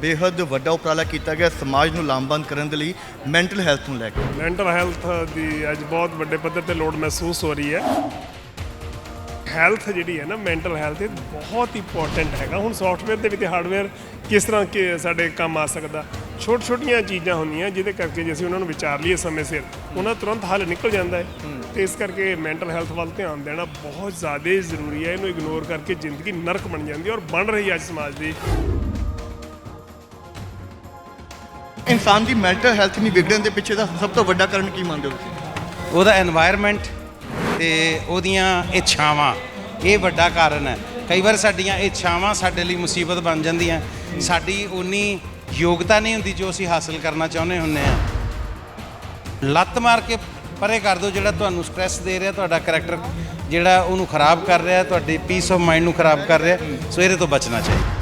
ਬੇਹੱਦ ਵੱਡਾ ਉਪਰਾਲਾ ਕੀਤਾ ਗਿਆ ਸਮਾਜ ਨੂੰ ਲਾਮਬੰਦ ਕਰਨ ਦੇ ਲਈ ਮੈਂਟਲ ਹੈਲਥ ਨੂੰ ਲੈ ਕੇ। ਮੈਂਟਲ ਹੈਲਥ ਦੀ ਅੱਜ ਬਹੁਤ ਵੱਡੇ ਪੱਧਰ ਤੇ ਲੋੜ ਮਹਿਸੂਸ ਹੋ ਰਹੀ ਹੈ। ਹੈਲਥ ਜਿਹੜੀ ਹੈ ਨਾ ਮੈਂਟਲ ਹੈਲਥ ਇਹ ਬਹੁਤ ਇੰਪੋਰਟੈਂਟ ਹੈਗਾ। ਹੁਣ ਸੌਫਟਵੇਅਰ ਦੇ ਵਿੱਚ ਹਾਰਡਵੇਅਰ ਕਿਸ ਤਰ੍ਹਾਂ ਕਿ ਸਾਡੇ ਕੰਮ ਆ ਸਕਦਾ। ਛੋਟ ਛੋਟੀਆਂ ਚੀਜ਼ਾਂ ਹੁੰਦੀਆਂ, ਜਿਹਦੇ ਕਰਕੇ ਜੇ ਅਸੀਂ ਉਹਨਾਂ ਨੂੰ ਵਿਚਾਰ ਲਈਏ ਸਮੇਂ ਸਿਰ, ਉਹਨਾਂ ਦਾ ਤੁਰੰਤ ਹੱਲ ਨਿਕਲ ਜਾਂਦਾ ਹੈ। ਤੇ ਇਸ ਕਰਕੇ ਮੈਂਟਲ ਹੈਲਥ ਵੱਲ ਧਿਆਨ ਦੇਣਾ ਬਹੁਤ ਜ਼ਿਆਦਾ ਜ਼ਰੂਰੀ ਹੈ। ਇਹਨੂੰ ਇਗਨੋਰ ਕਰਕੇ ਜ਼ਿੰਦਗੀ ਨਰਕ ਬਣ ਜਾਂਦੀ ਹੈ ਔਰ ਬਣ ਰਹੀ ਹੈ ਅੱਜ ਸਮਾਜ ਦੀ। ਇਨਸਾਨ ਦੀ ਮੈਂਟਲ ਹੈਲਥ ਨਹੀਂ ਵਿਗੜਨ ਦੇ ਪਿੱਛੇ ਦਾ ਸਭ ਤੋਂ ਵੱਡਾ ਕਾਰਨ ਕੀ ਮੰਨਦੇ ਹੋ ਤੁਸੀਂ? ਉਹਦਾ এনवायरमेंट ਤੇ ਉਹਦੀਆਂ ਇੱਛਾਵਾਂ ਇਹ ਵੱਡਾ ਕਾਰਨ ਹੈ। ਕਈ ਵਾਰ ਸਾਡੀਆਂ ਇੱਛਾਵਾਂ ਸਾਡੇ ਲਈ ਮੁਸੀਬਤ ਬਣ ਜਾਂਦੀਆਂ। ਸਾਡੀ ਉਨੀ ਯੋਗਤਾ ਨਹੀਂ ਹੁੰਦੀ ਜੋ ਅਸੀਂ ਹਾਸਲ ਕਰਨਾ ਚਾਹੁੰਦੇ ਹੁੰਨੇ ਆ ਲੱਤ ਮਾਰ ਕੇ ਪਰੇ ਕਰ ਦਿਓ ਜਿਹੜਾ ਤੁਹਾਨੂੰ ਸਟ्रेस ਦੇ ਰਿਹਾ, ਤੁਹਾਡਾ ਕੈਰੈਕਟਰ ਜਿਹੜਾ ਉਹਨੂੰ ਖਰਾਬ ਕਰ ਰਿਹਾ, ਤੁਹਾਡੇ ਪੀਸ ਆਫ ਮਾਈਂਡ ਨੂੰ ਖਰਾਬ ਕਰ ਰਿਹਾ ਸੋ ਇਹਦੇ ਤੋਂ ਬਚਣਾ ਚਾਹੀਦਾ।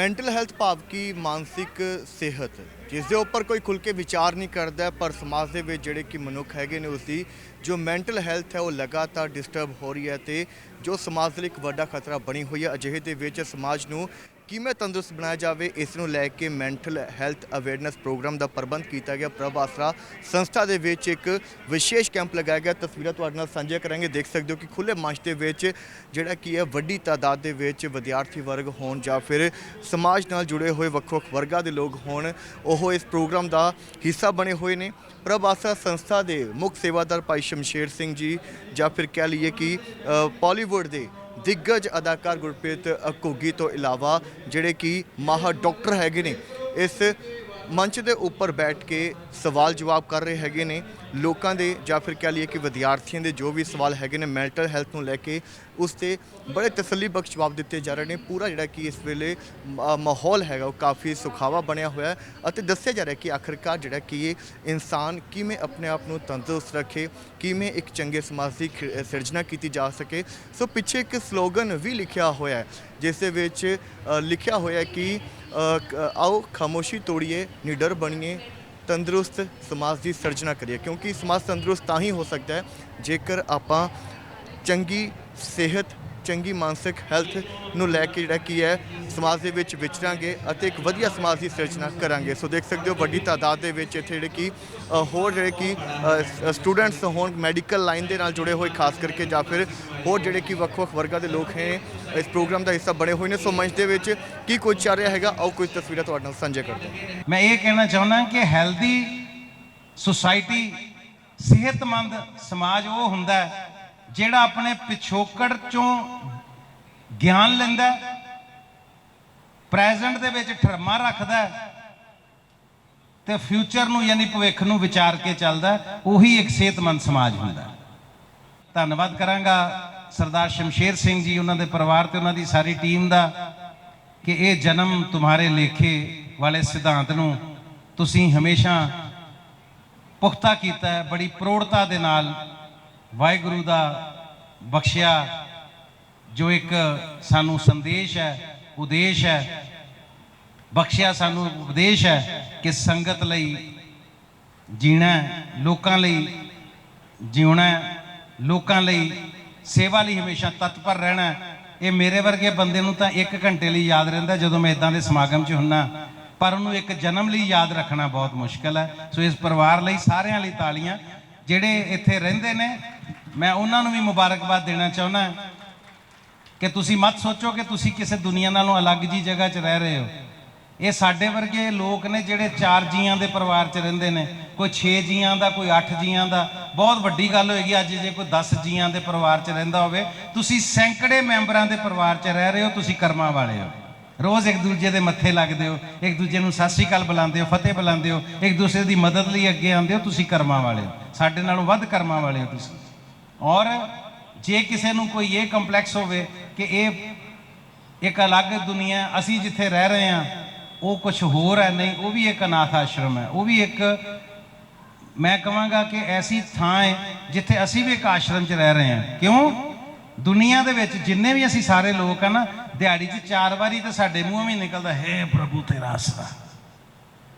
ਮੈਂਟਲ ਹੈਲਥ ਭਾਵ ਕੀ ਮਾਨਸਿਕ ਸਿਹਤ, ਜਿਸ ਦੇ ਉੱਪਰ ਕੋਈ ਖੁੱਲ ਕੇ ਵਿਚਾਰ ਨਹੀਂ ਕਰਦਾ, ਪਰ ਸਮਾਜ ਦੇ ਵਿੱਚ ਜਿਹੜੇ ਕਿ ਮਨੁੱਖ ਹੈਗੇ ਨੇ ਉਸਦੀ ਜੋ ਮੈਂਟਲ ਹੈਲਥ ਹੈ, ਉਹ ਲਗਾਤਾਰ ਡਿਸਟਰਬ ਹੋ ਰਹੀ ਹੈ ਤੇ ਜੋ ਸਮਾਜ ਦੇ ਲਈ ਇੱਕ ਵੱਡਾ ਖਤਰਾ ਬਣੀ ਹੋਈ ਹੈ। ਅਜਿਹੇ ਦੇ ਵਿੱਚ ਸਮਾਜ ਨੂੰ ਕਿਵੇਂ ਤੰਦਰੁਸਤ ਬਣਾਇਆ ਜਾਵੇ ਇਸ ਨੂੰ ਲੈ ਕੇ ਮੈਂਟਲ ਹੈਲਥ ਅਵੇਅਰਨੈਸ ਪ੍ਰੋਗਰਾਮ ਦਾ ਪ੍ਰਬੰਧ ਕੀਤਾ ਗਿਆ। ਪ੍ਰਭ ਆਸਰਾ ਸੰਸਥਾ ਦੇ ਵਿੱਚ ਇੱਕ ਵਿਸ਼ੇਸ਼ ਕੈਂਪ ਲਗਾਇਆ ਗਿਆ। ਤਸਵੀਰਾਂ ਤੁਹਾਡੇ ਨਾਲ ਸਾਂਝੀਆਂ ਕਰਾਂਗੇ। ਦੇਖ ਸਕਦੇ ਹੋ ਕਿ ਖੁੱਲੇ ਮੰਚ ਦੇ ਵਿੱਚ ਜਿਹੜਾ ਕੀ ਹੈ ਵੱਡੀ ਤਾਦਾਦ ਦੇ ਵਿੱਚ ਵਿਦਿਆਰਥੀ ਵਰਗ ਹੋਣ ਜਾਂ ਫਿਰ ਸਮਾਜ ਨਾਲ ਜੁੜੇ ਹੋਏ ਵੱਖ-ਵੱਖ ਵਰਗਾਂ ਦੇ ਲੋਕ ਹੋਣ ਉਹ ਇਸ ਪ੍ਰੋਗਰਾਮ ਦਾ ਹਿੱਸਾ ਬਣੇ ਹੋਏ ਨੇ। ਪ੍ਰਭ ਆਸਰਾ ਸੰਸਥਾ ਦੇ ਮੁੱਖ ਸੇਵਾਦਾਰ ਭਾਈ ਸ਼ਮਸ਼ੇਰ ਸਿੰਘ ਜੀ ਜਾਂ ਫਿਰ ਕਹਿ ਲਈਏ ਕਿ ਅ, ਦੇ ਦਿੱਗਜ ਅਦਾਕਾਰ ਗੁਰਪ੍ਰੀਤ ਘੁੱਗੀ ਤੋਂ ਇਲਾਵਾ ਜਿਹੜੇ ਕਿ ਮਾਹਰ ਡਾਕਟਰ ਹੈਗੇ ਨੇ, ਇਸ ਮੰਚ ਦੇ ਉੱਪਰ ਬੈਠ ਕੇ ਸਵਾਲ ਜਵਾਬ ਕਰ ਰਹੇ ਹੈਗੇ ਨੇ। ਲੋਕਾਂ ਦੇ ਜਾਂ ਫਿਰ ਕਹਿ ਲਈਏ ਕਿ ਵਿਦਿਆਰਥੀਆਂ ਦੇ ਜੋ ਵੀ ਸਵਾਲ ਹੈਗੇ ਨੇ ਮੈਂਟਲ ਹੈਲਥ ਨੂੰ ਲੈ ਕੇ, ਉਸ ਤੇ ਬੜੇ ਤਸੱਲੀਬਖਸ਼ ਜਵਾਬ ਦਿੱਤੇ ਜਾ ਰਹੇ ਨੇ। ਪੂਰਾ ਜਿਹੜਾ ਕਿ ਇਸ ਵੇਲੇ ਮਾਹੌਲ ਹੈਗਾ, ਉਹ ਕਾਫੀ ਸੁਖਾਵਾ ਬਣਿਆ ਹੋਇਆ ਅਤੇ ਦੱਸਿਆ ਜਾ ਰਿਹਾ ਕਿ ਆਖਰਕਾਰ ਜਿਹੜਾ ਕਿ ਇਹ ਇਨਸਾਨ ਕਿਵੇਂ ਆਪਣੇ ਆਪ ਨੂੰ ਤੰਦਰੁਸਤ ਰੱਖੇ, ਕਿਵੇਂ ਇੱਕ ਚੰਗੇ ਸਮਾਜ ਦੀ ਖ- ਸਿਰਜਣਾ ਕੀਤੀ ਜਾ ਸਕੇ। ਸੋ ਪਿੱਛੇ ਇੱਕ ਸਲੋਗਨ ਵੀ ਲਿਖਿਆ ਹੋਇਆ ਹੈ, ਜਿਸ ਦੇ ਵਿੱਚ ਲਿਖਿਆ ਹੋਇਆ ਕਿ, ਆਓ, ਖਾਮੋਸ਼ੀ ਤੋੜੀਏ, ਨਿਡਰ ਬਣੀਏ ਤੰਦਰੁਸਤ ਸਮਾਜ ਦੀ ਸਿਰਜਣਾ ਕਰੀਏ, ਕਿਉਂਕਿ ਸਮਾਜ ਤੰਦਰੁਸਤ ਤਾਂ ਹੀ ਹੋ ਸਕਦਾ ਹੈ ਜੇਕਰ ਆਪਾਂ ਚੰਗੀ ਸਿਹਤ ਚੰਗੀ ਮਾਨਸਿਕ ਹੈਲਥ ਨੂੰ ਲੈ ਕੇ ਜਿਹੜਾ ਕੀ ਹੈ, ਸਮਾਜ ਦੇ ਵਿੱਚ ਵਿਚਰਾਂਗੇ ਅਤੇ ਇੱਕ ਵਧੀਆ ਸਮਾਜ ਦੀ ਸਿਰਜਣਾ ਕਰਾਂਗੇ। ਸੋ ਦੇਖ ਸਕਦੇ ਹੋ ਵੱਡੀ ਤਾਦਾਦ ਦੇ ਵਿੱਚ ਇੱਥੇ ਜਿਹੜੇ ਕਿ ਹੋਰ ਜਿਹੜੇ ਕਿ ਸਟੂਡੈਂਟਸ ਹੋਣ ਮੈਡੀਕਲ ਲਾਈਨ ਦੇ ਨਾਲ ਜੁੜੇ ਹੋਏ, ਖਾਸ ਕਰਕੇ ਜਾਂ ਫਿਰ ਹੋਰ ਜਿਹੜੇ ਕਿ ਵੱਖ-ਵੱਖ ਵਰਗਾਂ ਦੇ ਲੋਕ ਹੈ, ਇਸ ਪ੍ਰੋਗਰਾਮ ਦਾ ਹਿੱਸਾ ਬਣੇ ਹੋਏ ਨੇ। ਸੋ ਮੰਚ ਦੇ ਵਿੱਚ ਕੀ ਕੁਝ ਚੱਲ ਰਿਹਾ ਹੈਗਾ, ਆਓ ਕੁਝ ਤਸਵੀਰਾਂ ਤੁਹਾਡੇ ਨਾਲ ਸਾਂਝੇ ਕਰਦੇ ਹਾਂ। ਮੈਂ ਇਹ ਕਹਿਣਾ ਚਾਹੁੰਦਾ ਕਿ ਹੈਲਦੀ ਸੁਸਾਇਟੀ ਸਿਹਤਮੰਦ ਸਮਾਜ ਉਹ ਹੁੰਦਾ ਹੈ ਜਿਹੜਾ ਆਪਣੇ ਪਿਛੋਕੜ ਚੋਂ ਗਿਆਨ ਲੈਂਦਾ ਪ੍ਰੈਜ਼ੈਂਟ ਦੇ ਵਿੱਚ ਠਰਮਾ ਰੱਖਦਾ ਹੈ, ਤੇ ਫਿਊਚਰ ਨੂੰ ਯਾਨੀ ਭਵਿੱਖ ਨੂੰ ਵਿਚਾਰ ਕੇ ਚੱਲਦਾ ਉਹੀ ਇੱਕ ਸਿਹਤਮੰਦ ਸਮਾਜ ਹੁੰਦਾ ਧੰਨਵਾਦ ਕਰਾਂਗਾ ਸਰਦਾਰ ਸ਼ਮਸ਼ੇਰ ਸਿੰਘ ਜੀ ਉਹਨਾਂ ਦੇ ਪਰਿਵਾਰ ਤੇ ਉਹਨਾਂ ਦੀ ਸਾਰੀ ਟੀਮ ਦਾ ਕਿ ਇਹ ਜਨਮ ਤੁਹਾਰੇ ਲੇਖੇ ਵਾਲੇ ਸਿਧਾਂਤ ਨੂੰ ਤੁਸੀਂ ਹਮੇਸ਼ਾ ਪੁਖਤਾ ਕੀਤਾ ਹੈ ਬੜੀ ਪ੍ਰੋੜਤਾ ਦੇ ਨਾਲ ਵਾਹਿਗੁਰੂ ਦਾ ਬਖਸ਼ਿਆ, ਜੋ ਇੱਕ ਸਾਨੂੰ ਸੰਦੇਸ਼ ਹੈ, ਉਦੇਸ਼ ਹੈ, ਬਖਸ਼ਿਆ ਸਾਨੂੰ ਉਪਦੇਸ਼ ਹੈ ਕਿ ਸੰਗਤ ਲਈ ਜੀਣਾ ਲੋਕਾਂ ਲਈ ਜਿਉਣਾ ਲੋਕਾਂ ਲਈ ਸੇਵਾ ਲਈ ਹਮੇਸ਼ਾ ਤਤਪਰ ਰਹਿਣਾ ਇਹ ਮੇਰੇ ਵਰਗੇ ਬੰਦੇ ਨੂੰ ਤਾਂ 1 ਘੰਟੇ ਲਈ ਯਾਦ ਰਹਿੰਦਾ ਜਦੋਂ ਮੈਂ ਇਦਾਂ ਦੇ ਸਮਾਗਮ 'ਚ ਹੁੰਨਾ। ਪਰ ਉਹਨੂੰ ਇੱਕ ਜਨਮ ਲਈ ਯਾਦ ਰੱਖਣਾ ਬਹੁਤ ਮੁਸ਼ਕਲ ਹੈ। ਸੋ ਇਸ ਪਰਿਵਾਰ ਲਈ ਸਾਰਿਆਂ ਲਈ ਤਾਲੀਆਂ, ਜਿਹੜੇ ਇੱਥੇ ਰਹਿੰਦੇ ਨੇ ਮੈਂ ਉਹਨਾਂ ਨੂੰ ਵੀ ਮੁਬਾਰਕਬਾਦ ਦੇਣਾ ਚਾਹੁੰਦਾ ਕਿ ਤੁਸੀਂ ਮਤ ਸੋਚੋ ਕਿ ਤੁਸੀਂ ਕਿਸੇ ਦੁਨੀਆ ਨਾਲੋਂ ਅਲੱਗ ਜੀ ਜਗ੍ਹਾ 'ਚ ਰਹਿ ਰਹੇ ਹੋ। ਇਹ ਸਾਡੇ ਵਰਗੇ ਲੋਕ ਨੇ ਜਿਹੜੇ ਚਾਰ ਜੀਆਂ ਦੇ ਪਰਿਵਾਰ 'ਚ ਰਹਿੰਦੇ ਨੇ, ਕੋਈ 6 ਜੀਆਂ ਦਾ, ਕੋਈ 8 ਜੀਆਂ ਦਾ। ਬਹੁਤ ਵੱਡੀ ਗੱਲ ਹੋਏਗੀ ਅੱਜ ਜੇ ਕੋਈ 10 ਜੀਆਂ ਦੇ ਪਰਿਵਾਰ 'ਚ ਰਹਿੰਦਾ ਹੋਵੇ। ਤੁਸੀਂ ਸੈਂਕੜੇ ਮੈਂਬਰਾਂ ਦੇ ਪਰਿਵਾਰ 'ਚ ਰਹਿ ਰਹੇ ਹੋ, ਤੁਸੀਂ ਕਰਮਾਂ ਵਾਲੇ ਹੋ। ਰੋਜ਼ ਇੱਕ ਦੂਜੇ ਦੇ ਮੱਥੇ ਲੱਗਦੇ ਹੋ, ਇੱਕ ਦੂਜੇ ਨੂੰ ਸਤਿ ਸ਼੍ਰੀ ਅਕਾਲ ਬੁਲਾਉਂਦੇ ਹੋ, ਫਤਿਹ ਬੁਲਾਉਂਦੇ ਹੋ, ਇੱਕ ਦੂਸਰੇ ਦੀ ਮਦਦ ਲਈ ਅੱਗੇ ਆਉਂਦੇ ਹੋ, ਤੁਸੀਂ ਕਰਮਾਂ ਵਾਲੇ ਹੋ। ਸਾਡੇ ਨਾਲੋਂ ਵੱਧ ਕਰਮਾਂ ਵਾਲੇ ਹੋ ਤੁਸੀਂ। ਔਰ ਜੇ ਕਿਸੇ ਨੂੰ ਕੋਈ ਇਹ ਕੰਪਲੈਕਸ ਹੋਵੇ ਕਿ ਇਹ ਇੱਕ ਅਲੱਗ ਦੁਨੀਆ ਅਸੀਂ ਜਿੱਥੇ ਰਹਿ ਰਹੇ ਹਾਂ, ਉਹ ਕੁਝ ਹੋਰ ਹੈ, ਨਹੀਂ, ਉਹ ਵੀ ਇੱਕ ਅਨਾਥ ਆਸ਼ਰਮ ਹੈ, ਉਹ ਵੀ ਇੱਕ ਮੈਂ ਕਹਾਂਗਾ ਕਿ ਐਸੀ ਥਾਂ ਹੈ ਜਿੱਥੇ ਅਸੀਂ ਵੀ ਇੱਕ ਆਸ਼ਰਮ 'ਚ ਰਹਿ ਰਹੇ ਹਾਂ। ਕਿਉਂ? ਦੁਨੀਆ ਦੇ ਵਿੱਚ ਜਿੰਨੇ ਵੀ ਅਸੀਂ ਸਾਰੇ ਲੋਕ ਆ ਨਾ, ਦਿਹਾੜੀ 'ਚ ਚਾਰ ਵਾਰੀ ਤਾਂ ਸਾਡੇ ਮੂੰਹੋਂ ਵੀ ਨਿਕਲਦਾ, ਹੈ ਪ੍ਰਭੂ ਤੇਰਾ ਆਸਰਾ।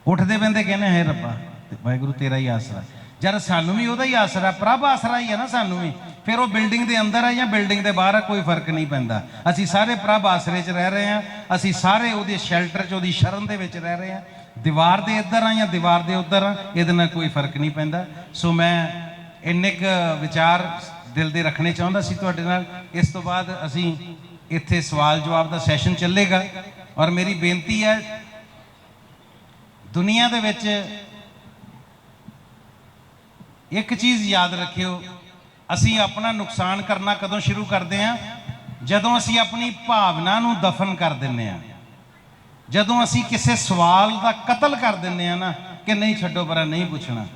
ਉੱਠਦੇ ਬੰਦੇ ਕਹਿੰਦੇ, ਹੈ ਰੱਬਾ ਵਾਹਿਗੁਰੂ ਤੇਰਾ ਹੀ ਆਸਰਾ। ਜਦ ਸਾਨੂੰ ਵੀ ਉਹਦਾ ਹੀ ਆਸਰਾ, ਪ੍ਰਭ ਆਸਰਾ ਹੀ ਹੈ ਨਾ ਸਾਨੂੰ ਵੀ, ਫਿਰ ਉਹ ਬਿਲਡਿੰਗ ਦੇ ਅੰਦਰ ਆ ਜਾਂ ਬਿਲਡਿੰਗ ਦੇ ਬਾਹਰ ਆ, ਕੋਈ ਫ਼ਰਕ ਨਹੀਂ ਪੈਂਦਾ। ਅਸੀਂ ਸਾਰੇ ਪ੍ਰਭ ਆਸਰੇ 'ਚ ਰਹਿ ਰਹੇ ਹਾਂ ਅਸੀਂ ਸਾਰੇ ਉਹਦੇ ਸ਼ੈਲਟਰ 'ਚ, ਉਹਦੀ ਸ਼ਰਨ ਦੇ ਵਿੱਚ ਰਹਿ ਰਹੇ ਹਾਂ ਦੀਵਾਰ ਦੇ ਇੱਧਰ ਆ ਜਾਂ ਦੀਵਾਰ ਦੇ ਉੱਧਰ ਆ, ਇਹਦੇ ਨਾਲ ਕੋਈ ਫ਼ਰਕ ਨਹੀਂ ਪੈਂਦਾ। ਸੋ ਮੈਂ ਇੰਨੇ ਕੁ ਵਿਚਾਰ ਦਿਲ ਦੇ ਰੱਖਣੇ ਚਾਹੁੰਦਾ ਸੀ ਤੁਹਾਡੇ ਨਾਲ। ਇਸ ਤੋਂ ਬਾਅਦ ਅਸੀਂ ਇੱਥੇ ਸਵਾਲ ਜਵਾਬ ਦਾ ਸੈਸ਼ਨ ਚੱਲੇਗਾ। ਔਰ ਮੇਰੀ ਬੇਨਤੀ ਹੈ, ਦੁਨੀਆ ਦੇ ਵਿੱਚ ਇੱਕ ਚੀਜ਼ ਯਾਦ ਰੱਖਿਓ, ਅਸੀਂ ਆਪਣਾ ਨੁਕਸਾਨ ਕਰਨਾ ਕਦੋਂ ਸ਼ੁਰੂ ਕਰਦੇ ਹਾਂ ਜਦੋਂ ਅਸੀਂ ਆਪਣੀ ਭਾਵਨਾ ਨੂੰ ਦਫਨ ਕਰ ਦਿੰਨੇ ਆ। ਜਦੋਂ ਅਸੀਂ ਕਿਸੇ ਸਵਾਲ ਦਾ ਕਤਲ ਕਰ ਦਿੰਨੇ ਆ ਨਾ, ਕਿ ਨਹੀਂ ਛੱਡੋ ਪਰਾਂ, ਨਹੀਂ ਪੁੱਛਣਾ,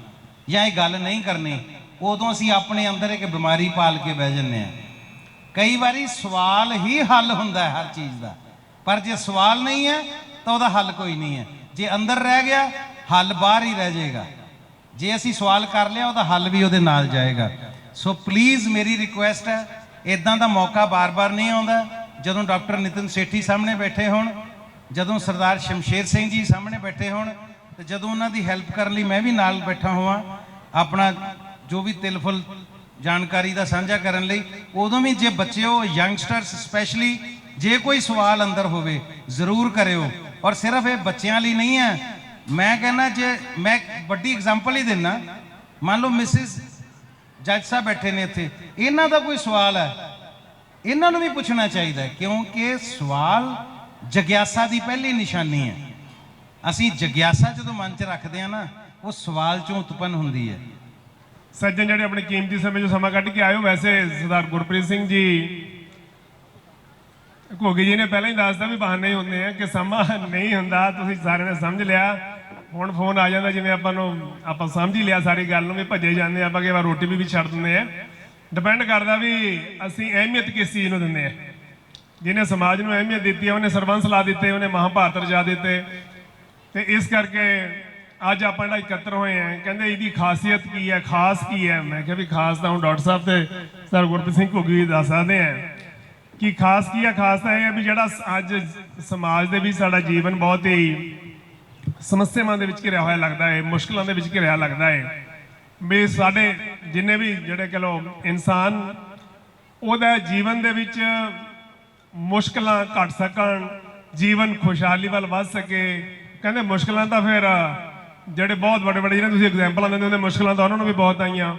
ਜਾਂ ਇਹ ਗੱਲ ਨਹੀਂ ਕਰਨੀ, ਉਦੋਂ ਅਸੀਂ ਆਪਣੇ ਅੰਦਰ ਇੱਕ ਬਿਮਾਰੀ ਪਾਲ ਕੇ ਬਹਿ ਜੰਨੇ ਆ। ਕਈ ਵਾਰੀ ਸਵਾਲ ਹੀ ਹੱਲ ਹੁੰਦਾ ਹੈ ਹਰ ਚੀਜ਼ ਦਾ, ਪਰ ਜੇ ਸਵਾਲ ਨਹੀਂ ਹੈ, ਤਾਂ ਉਹਦਾ ਹੱਲ ਕੋਈ ਨਹੀਂ ਹੈ। ਜੇ ਅੰਦਰ ਰਹਿ ਗਿਆ, ਹੱਲ ਬਾਹਰ ਹੀ ਰਹਿ ਜਾਏਗਾ। ਜੇ ਅਸੀਂ ਸਵਾਲ ਕਰ ਲਿਆ, ਉਹਦਾ ਹੱਲ ਵੀ ਉਹਦੇ ਨਾਲ ਜਾਏਗਾ। ਸੋ ਪਲੀਜ਼ ਮੇਰੀ ਰਿਕੁਐਸਟ ਹੈ ਇਦਾਂ ਦਾ ਮੌਕਾ ਬਾਰ-ਬਾਰ ਨਹੀਂ ਆਉਂਦਾ। ਜਦੋਂ ਡਾਕਟਰ ਨਿਤਿਨ ਸੇਠੀ ਸਾਹਮਣੇ ਬੈਠੇ ਹੋਣ, ਜਦੋਂ ਸਰਦਾਰ ਸ਼ਮਸ਼ੇਰ ਸਿੰਘ ਜੀ ਸਾਹਮਣੇ ਬੈਠੇ ਹੋਣ, ਤੇ ਜਦੋਂ ਉਹਨਾਂ ਦੀ ਹੈਲਪ ਕਰਨ ਲਈ ਮੈਂ ਵੀ ਨਾਲ ਬੈਠਾ ਹੋਵਾਂ, ਆਪਣਾ ਜੋ ਵੀ ਤਿਲਫੁਲ ਜਾਣਕਾਰੀ ਦਾ ਸਾਂਝਾ ਕਰਨ ਲਈ, ਉਦੋਂ ਵੀ ਜੇ ਬੱਚਿਓ ਯੰਗਸਟਰਸ ਸਪੈਸ਼ਲੀ ਜੇ ਕੋਈ ਸਵਾਲ ਅੰਦਰ ਹੋਵੇ, ਜ਼ਰੂਰ ਕਰਿਓ। ਔਰ ਸਿਰਫ ਇਹ ਬੱਚਿਆਂ ਲਈ ਨਹੀਂ ਹੈ ਮੈਂ ਕਹਿੰਦਾ ਜੇ ਮੈਂ ਵੱਡੀ ਐਗਜ਼ਾਮਪਲ ਹੀ ਦਿੰਨਾ। ਮੰਨ ਲਓ ਮਿਸਿਸ ਜੱਜ ਸਾਹਿਬ ਬੈਠੇ ਨੇ ਇੱਥੇ। ਇਹਨਾਂ ਦਾ ਕੋਈ ਸਵਾਲ ਹੈ? ਇਹਨਾਂ ਨੂੰ ਵੀ ਪੁੱਛਣਾ ਚਾਹੀਦਾ ਕਿਉਂਕਿ ਸਵਾਲ ਜਗਿਆਸਾ ਦੀ ਪਹਿਲੀ ਨਿਸ਼ਾਨੀ ਹੈ। ਅਸੀਂ ਜਗਿਆਸਾ ਜਦੋਂ ਮਨ 'ਚ ਰੱਖਦੇ ਆ ਨਾ, ਉਹ ਸਵਾਲ 'ਚੋਂ ਉਤਪੰਨ ਹੁੰਦੀ ਹੈ। ਸੱਜਣ ਜਿਹੜੇ ਆਪਣੇ ਕੀਮਤੀ ਸਮੇਂ 'ਚੋਂ ਸਮਾਂ ਕੱਢ ਕੇ ਆਏ ਹੋ, ਵੈਸੇ ਸਰਦਾਰ ਗੁਰਪ੍ਰੀਤ ਸਿੰਘ ਜੀ, ਘੋਗੀ ਜੀ ਨੇ ਪਹਿਲਾਂ ਹੀ ਦੱਸਦਾ ਵੀ ਬਹਾਨੇ ਹੁੰਦੇ ਆ ਕਿ ਸਮਾਂ ਨਹੀਂ ਹੁੰਦਾ, ਤੁਸੀਂ ਸਾਰਿਆਂ ਨੇ ਸਮਝ ਲਿਆ। ਹੁਣ ਫੋਨ ਆ ਜਾਂਦਾ, ਜਿਵੇਂ ਆਪਾਂ ਨੂੰ, ਆਪਾਂ ਸਮਝ ਹੀ ਲਿਆ ਸਾਰੀ ਗੱਲ ਨੂੰ ਵੀ ਭੱਜੇ ਜਾਂਦੇ ਆ, ਆਪਾਂ ਕਈ ਵਾਰ ਰੋਟੀ ਵੀ ਵੀ ਛੱਡ ਦਿੰਦੇ ਆ। ਡਿਪੈਂਡ ਕਰਦਾ ਵੀ ਅਸੀਂ ਅਹਿਮੀਅਤ ਕਿਸ ਚੀਜ਼ ਨੂੰ ਦਿੰਦੇ ਆ। ਜਿਹਨੇ ਸਮਾਜ ਨੂੰ ਅਹਿਮੀਅਤ ਦਿੱਤੀ ਹੈ ਉਹਨੇ ਸਰਬੰਸ ਲਾ ਦਿੱਤੇ, ਉਹਨੇ ਮਹਾਭਾਰਤ ਰਚਾ ਦਿੱਤੇ। ਤੇ ਇਸ ਕਰਕੇ ਅੱਜ ਆਪਾਂ ਜਿਹੜਾ ਇਕੱਤਰ ਹੋਏ ਆ, ਕਹਿੰਦੇ ਇਹਦੀ ਖਾਸੀਅਤ ਕੀ ਹੈ, ਖਾਸ ਕੀ ਹੈ? ਮੈਂ ਕਿਹਾ ਵੀ ਖਾਸ ਤਾਂ ਹੁਣ ਡਾਕਟਰ ਸਾਹਿਬ ਤੇ ਸਰ ਗੁਰਪ੍ਰੀਤ ਸਿੰਘ ਘੁੱਗੀ ਦੱਸ ਸਕਦੇ ਆ ਕਿ ਖਾਸ ਕੀ ਹੈ, ਖਾਸ ਤਾਂ ਇਹ ਹੈ ਵੀ ਜਿਹੜਾ ਅੱਜ ਸਮਾਜ ਦੇ ਵਿੱਚ ਸਾਡਾ ਜੀਵਨ ਬਹੁਤ ਹੀ ਸਮੱਸਿਆਵਾਂ ਦੇ ਵਿੱਚ ਘਿਰਿਆ ਹੋਇਆ ਲੱਗਦਾ ਹੈ ਮੁਸ਼ਕਲਾਂ ਦੇ ਵਿੱਚ ਘਿਰਿਆ ਲੱਗਦਾ ਹੈ ਵੀ ਸਾਡੇ ਜਿੰਨੇ ਵੀ ਜਿਹੜੇ ਕਹ ਲੋ ਇਨਸਾਨ, ਉਹਦਾ ਜੀਵਨ ਦੇ ਵਿੱਚ ਮੁਸ਼ਕਲਾਂ ਘਟ ਸਕਣ, ਜੀਵਨ ਖੁਸ਼ਹਾਲੀ ਵੱਲ ਵੱਧ ਸਕੇ। ਕਹਿੰਦੇ ਮੁਸ਼ਕਲਾਂ ਤਾਂ ਫਿਰ ਜਿਹੜੇ ਬਹੁਤ ਵੱਡੇ ਵੱਡੇ ਜਿਹੜੇ ਤੁਸੀਂ ਐਗਜ਼ਾਮਪਲਾਂ ਦਿੰਦੇ ਹੁੰਦੇ, ਮੁਸ਼ਕਲਾਂ ਤਾਂ ਉਹਨਾਂ ਨੂੰ ਵੀ ਬਹੁਤ ਆਈਆਂ।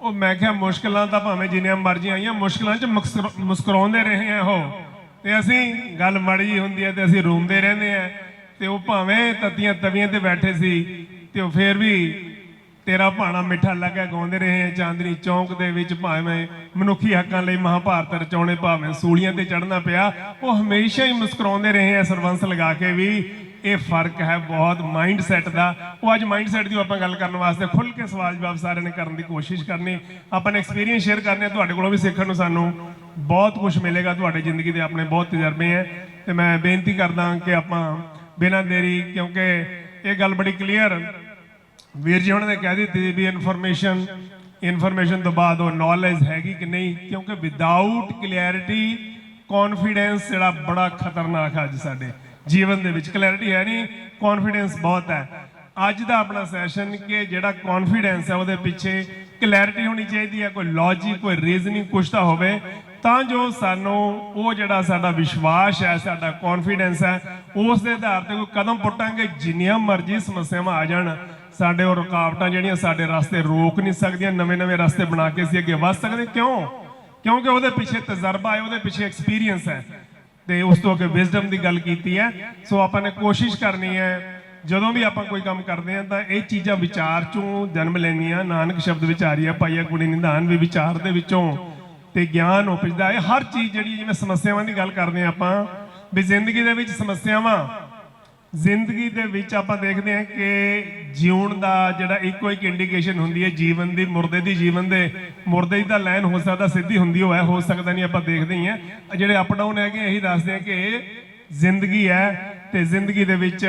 ਉਹ ਮੈਂ ਕਿਹਾ ਮੁਸ਼ਕਲਾਂ ਤਾਂ ਭਾਵੇਂ ਜਿੰਨੀਆਂ ਮਰਜ਼ੀ ਆਈਆਂ, ਮੁਸ਼ਕਲਾਂ 'ਚ ਮੁਕਸਰ- ਮੁਸਕਰਾਉਂਦੇ ਰਹੇ ਆ ਉਹ। ਤੇ ਅਸੀਂ ਗੱਲ ਮਾੜੀ ਹੁੰਦੀ ਹੈ ਤੇ ਅਸੀਂ ਰੋਂਦੇ ਰਹਿੰਦੇ ਆ। ਤੇ ਉਹ ਭਾਵੇਂ ਤੱਤੀਆਂ ਤਵੀਆਂ ਤੇ ਬੈਠੇ ਸੀ ਤੇ ਉਹ ਫੇਰ ਵੀ ਤੇਰਾ ਭਾਣਾ ਮਿੱਠਾ ਲੱਗਾ ਗਾਉਂਦੇ ਰਹੇ ਆ, ਚਾਂਦਨੀ ਚੌਂਕ ਦੇ ਵਿੱਚ ਭਾਵੇਂ ਮਨੁੱਖੀ ਹੱਕਾਂ ਲਈ ਮਹਾਭਾਰਤ ਰਚਾਉਣੇ, ਭਾਵੇਂ ਸੂਲੀਆਂ ਤੇ ਚੜਨਾ ਪਿਆ, ਉਹ ਹਮੇਸ਼ਾ ਹੀ ਮੁਸਕਰਾਉਂਦੇ ਰਹੇ ਆ, ਸਰਵੰਸ ਲਗਾ ਕੇ ਵੀ ਇਹ ਫ਼ਰਕ ਹੈ ਬਹੁਤ ਮਾਈਂਡ ਸੈਟ ਦਾ। ਉਹ ਅੱਜ ਮਾਈਂਡ ਸੈਟ ਦੀ ਆਪਾਂ ਗੱਲ ਕਰਨ ਵਾਸਤੇ ਖੁੱਲ ਕੇ ਸਵਾਲ ਜਵਾਬ ਸਾਰਿਆਂ ਨੇ ਕਰਨ ਦੀ ਕੋਸ਼ਿਸ਼ ਕਰਨੀ। ਆਪਾਂ ਨੇ ਐਕਸਪੀਰੀਅੰਸ ਸ਼ੇਅਰ ਕਰਨੇ ਤੁਹਾਡੇ ਕੋਲੋਂ ਵੀ ਸਿੱਖਣ ਨੂੰ ਸਾਨੂੰ ਬਹੁਤ ਕੁਝ ਮਿਲੇਗਾ ਤੁਹਾਡੀ ਜ਼ਿੰਦਗੀ ਦੇ ਆਪਣੇ ਬਹੁਤ ਤਜਰਬੇ ਹੈ ਤੇ ਮੈਂ ਬੇਨਤੀ ਕਰਦਾ ਕਿ ਆਪਾਂ ਬਿਨਾਂ ਦੇਰੀ, ਕਿਉਂਕਿ ਇਹ ਗੱਲ ਬੜੀ ਕਲੀਅਰ ਵੀਰ ਜੀ ਉਹਨਾਂ ਨੇ ਕਹਿ ਦਿੱਤੀ ਵੀ ਇਨਫੋਰਮੇਸ਼ਨ ਇਨਫੋਰਮੇਸ਼ਨ ਤੋਂ ਬਾਅਦ ਉਹ ਨੌਲੇਜ ਹੈਗੀ ਕਿ ਨਹੀਂ, ਕਿਉਂਕਿ ਵਿਦਆਊਟ ਕਲੈਰਿਟੀ ਕੌਨਫੀਡੈਂਸ ਜਿਹੜਾ ਬੜਾ ਖਤਰਨਾਕ ਹੈ ਅੱਜ ਸਾਡੇ ਜੀਵਨ ਦੇ ਵਿੱਚ। ਕਲੈਰਿਟੀ ਹੈ ਨਹੀਂ ਕੌਨਫੀਡੈਂਸ ਬਹੁਤ ਹੈ। ਅੱਜ ਦਾ ਆਪਣਾ ਸੈਸ਼ਨ ਕਿ ਜਿਹੜਾ ਕੌਨਫੀਡੈਂਸ ਹੈ ਉਹਦੇ ਪਿੱਛੇ ਕਲੈਰਿਟੀ ਹੋਣੀ ਚਾਹੀਦੀ ਹੈ, ਕੋਈ ਲੌਜੀਕ ਕੋਈ ਰੀਜ਼ਨਿੰਗ ਕੁਝ ਤਾਂ ਹੋਵੇ। ਤਾਂ ਜੋ ਸਾਨੂੰ ਉਹ ਜਿਹੜਾ ਸਾਡਾ ਵਿਸ਼ਵਾਸ ਹੈ, ਸਾਡਾ ਕੌਨਫੀਡੈਂਸ ਹੈ, ਉਸ ਦੇ ਆਧਾਰ ਤੇ ਕੋਈ ਕਦਮ ਪੁੱਟਾਂਗੇ, ਜਿੰਨੀਆਂ ਮਰਜ਼ੀ ਸਮੱਸਿਆਵਾਂ ਆ ਜਾਣ। ਸਾਡੇ ਉਹ ਰੁਕਾਵਟਾਂ ਜਿਹੜੀਆਂ ਸਾਡੇ ਰਸਤੇ ਰੋਕ ਨਹੀਂ ਸਕਦੀਆਂ, ਨਵੇਂ-ਨਵੇਂ ਰਸਤੇ ਬਣਾ ਕੇ ਅਸੀਂ ਅੱਗੇ ਵਧ ਸਕਦੇ। ਕਿਉਂ? ਕਿਉਂਕਿ ਉਹਦੇ ਪਿੱਛੇ ਤਜਰਬਾ ਹੈ, ਉਹਦੇ ਪਿੱਛੇ ਐਕਸਪੀਰੀਅੰਸ ਹੈ। ਤੇ ਉਸ ਤੋਂ ਅੱਗੇ ਵਿਜ਼ਡਮ ਦੀ ਗੱਲ ਕੀਤੀ ਹੈ। ਸੋ ਆਪਾਂ ਨੇ ਕੋਸ਼ਿਸ਼ ਕਰਨੀ ਹੈ, ਜਦੋਂ ਵੀ ਆਪਾਂ ਕੋਈ ਕੰਮ ਕਰਦੇ ਹਾਂ, ਤਾਂ ਇਹ ਚੀਜ਼ਾਂ ਵਿਚਾਰ ਚੋਂ ਜਨਮ ਲੈਣੀਆਂ। ਨਾਨਕ ਸ਼ਬਦ ਵਿੱਚ ਆ ਰਹੀ ਹੈ ਪਾਈਆ ਕੁੜੀ ਨਿਧਾਨ ਵੀ ਵਿਚਾਰ ਦੇ ਵਿੱਚੋਂ। ਤੇ ਗਿਆਨ ਉਪਜਦਾ ਹੈ ਹਰ ਚੀਜ਼ ਜਿਹੜੀ ਜਿਵੇਂ ਸਮੱਸਿਆਵਾਂ ਦੀ ਗੱਲ ਕਰਦੇ ਹਾਂ ਆਪਾਂ, ਵੀ ਜ਼ਿੰਦਗੀ ਦੇ ਵਿੱਚ ਸਮੱਸਿਆਵਾਂ, ਜ਼ਿੰਦਗੀ ਦੇ ਵਿੱਚ ਆਪਾਂ ਦੇਖਦੇ ਹਾਂ ਕਿ ਜਿਉਣ ਦਾ ਜਿਹੜਾ ਇੱਕੋ ਇੱਕ ਇੰਡੀਕੇਸ਼ਨ ਹੁੰਦੀ ਹੈ, ਜੀਵਨ ਦੀ, ਮੁਰਦੇ ਦੀ ਜੀਵਨ ਦੇ। ਮੁਰਦੇ ਦੀ ਤਾਂ ਲਾਈਨ ਹੋ ਸਕਦਾ, ਸਿੱਧੀ ਹੁੰਦੀ ਹੋਵੇ, ਹੋ ਸਕਦਾ ਨਹੀਂ, ਆਪਾਂ ਦੇਖਦੇ ਹੀ ਆ ਜਿਹੜੇ ਅਪ ਡਾਊਨ ਹੈਗੇ, ਇਹੀ ਦੱਸਦੇ ਆ ਕਿ ਜ਼ਿੰਦਗੀ ਹੈ ਤੇ ਜ਼ਿੰਦਗੀ ਦੇ ਵਿੱਚ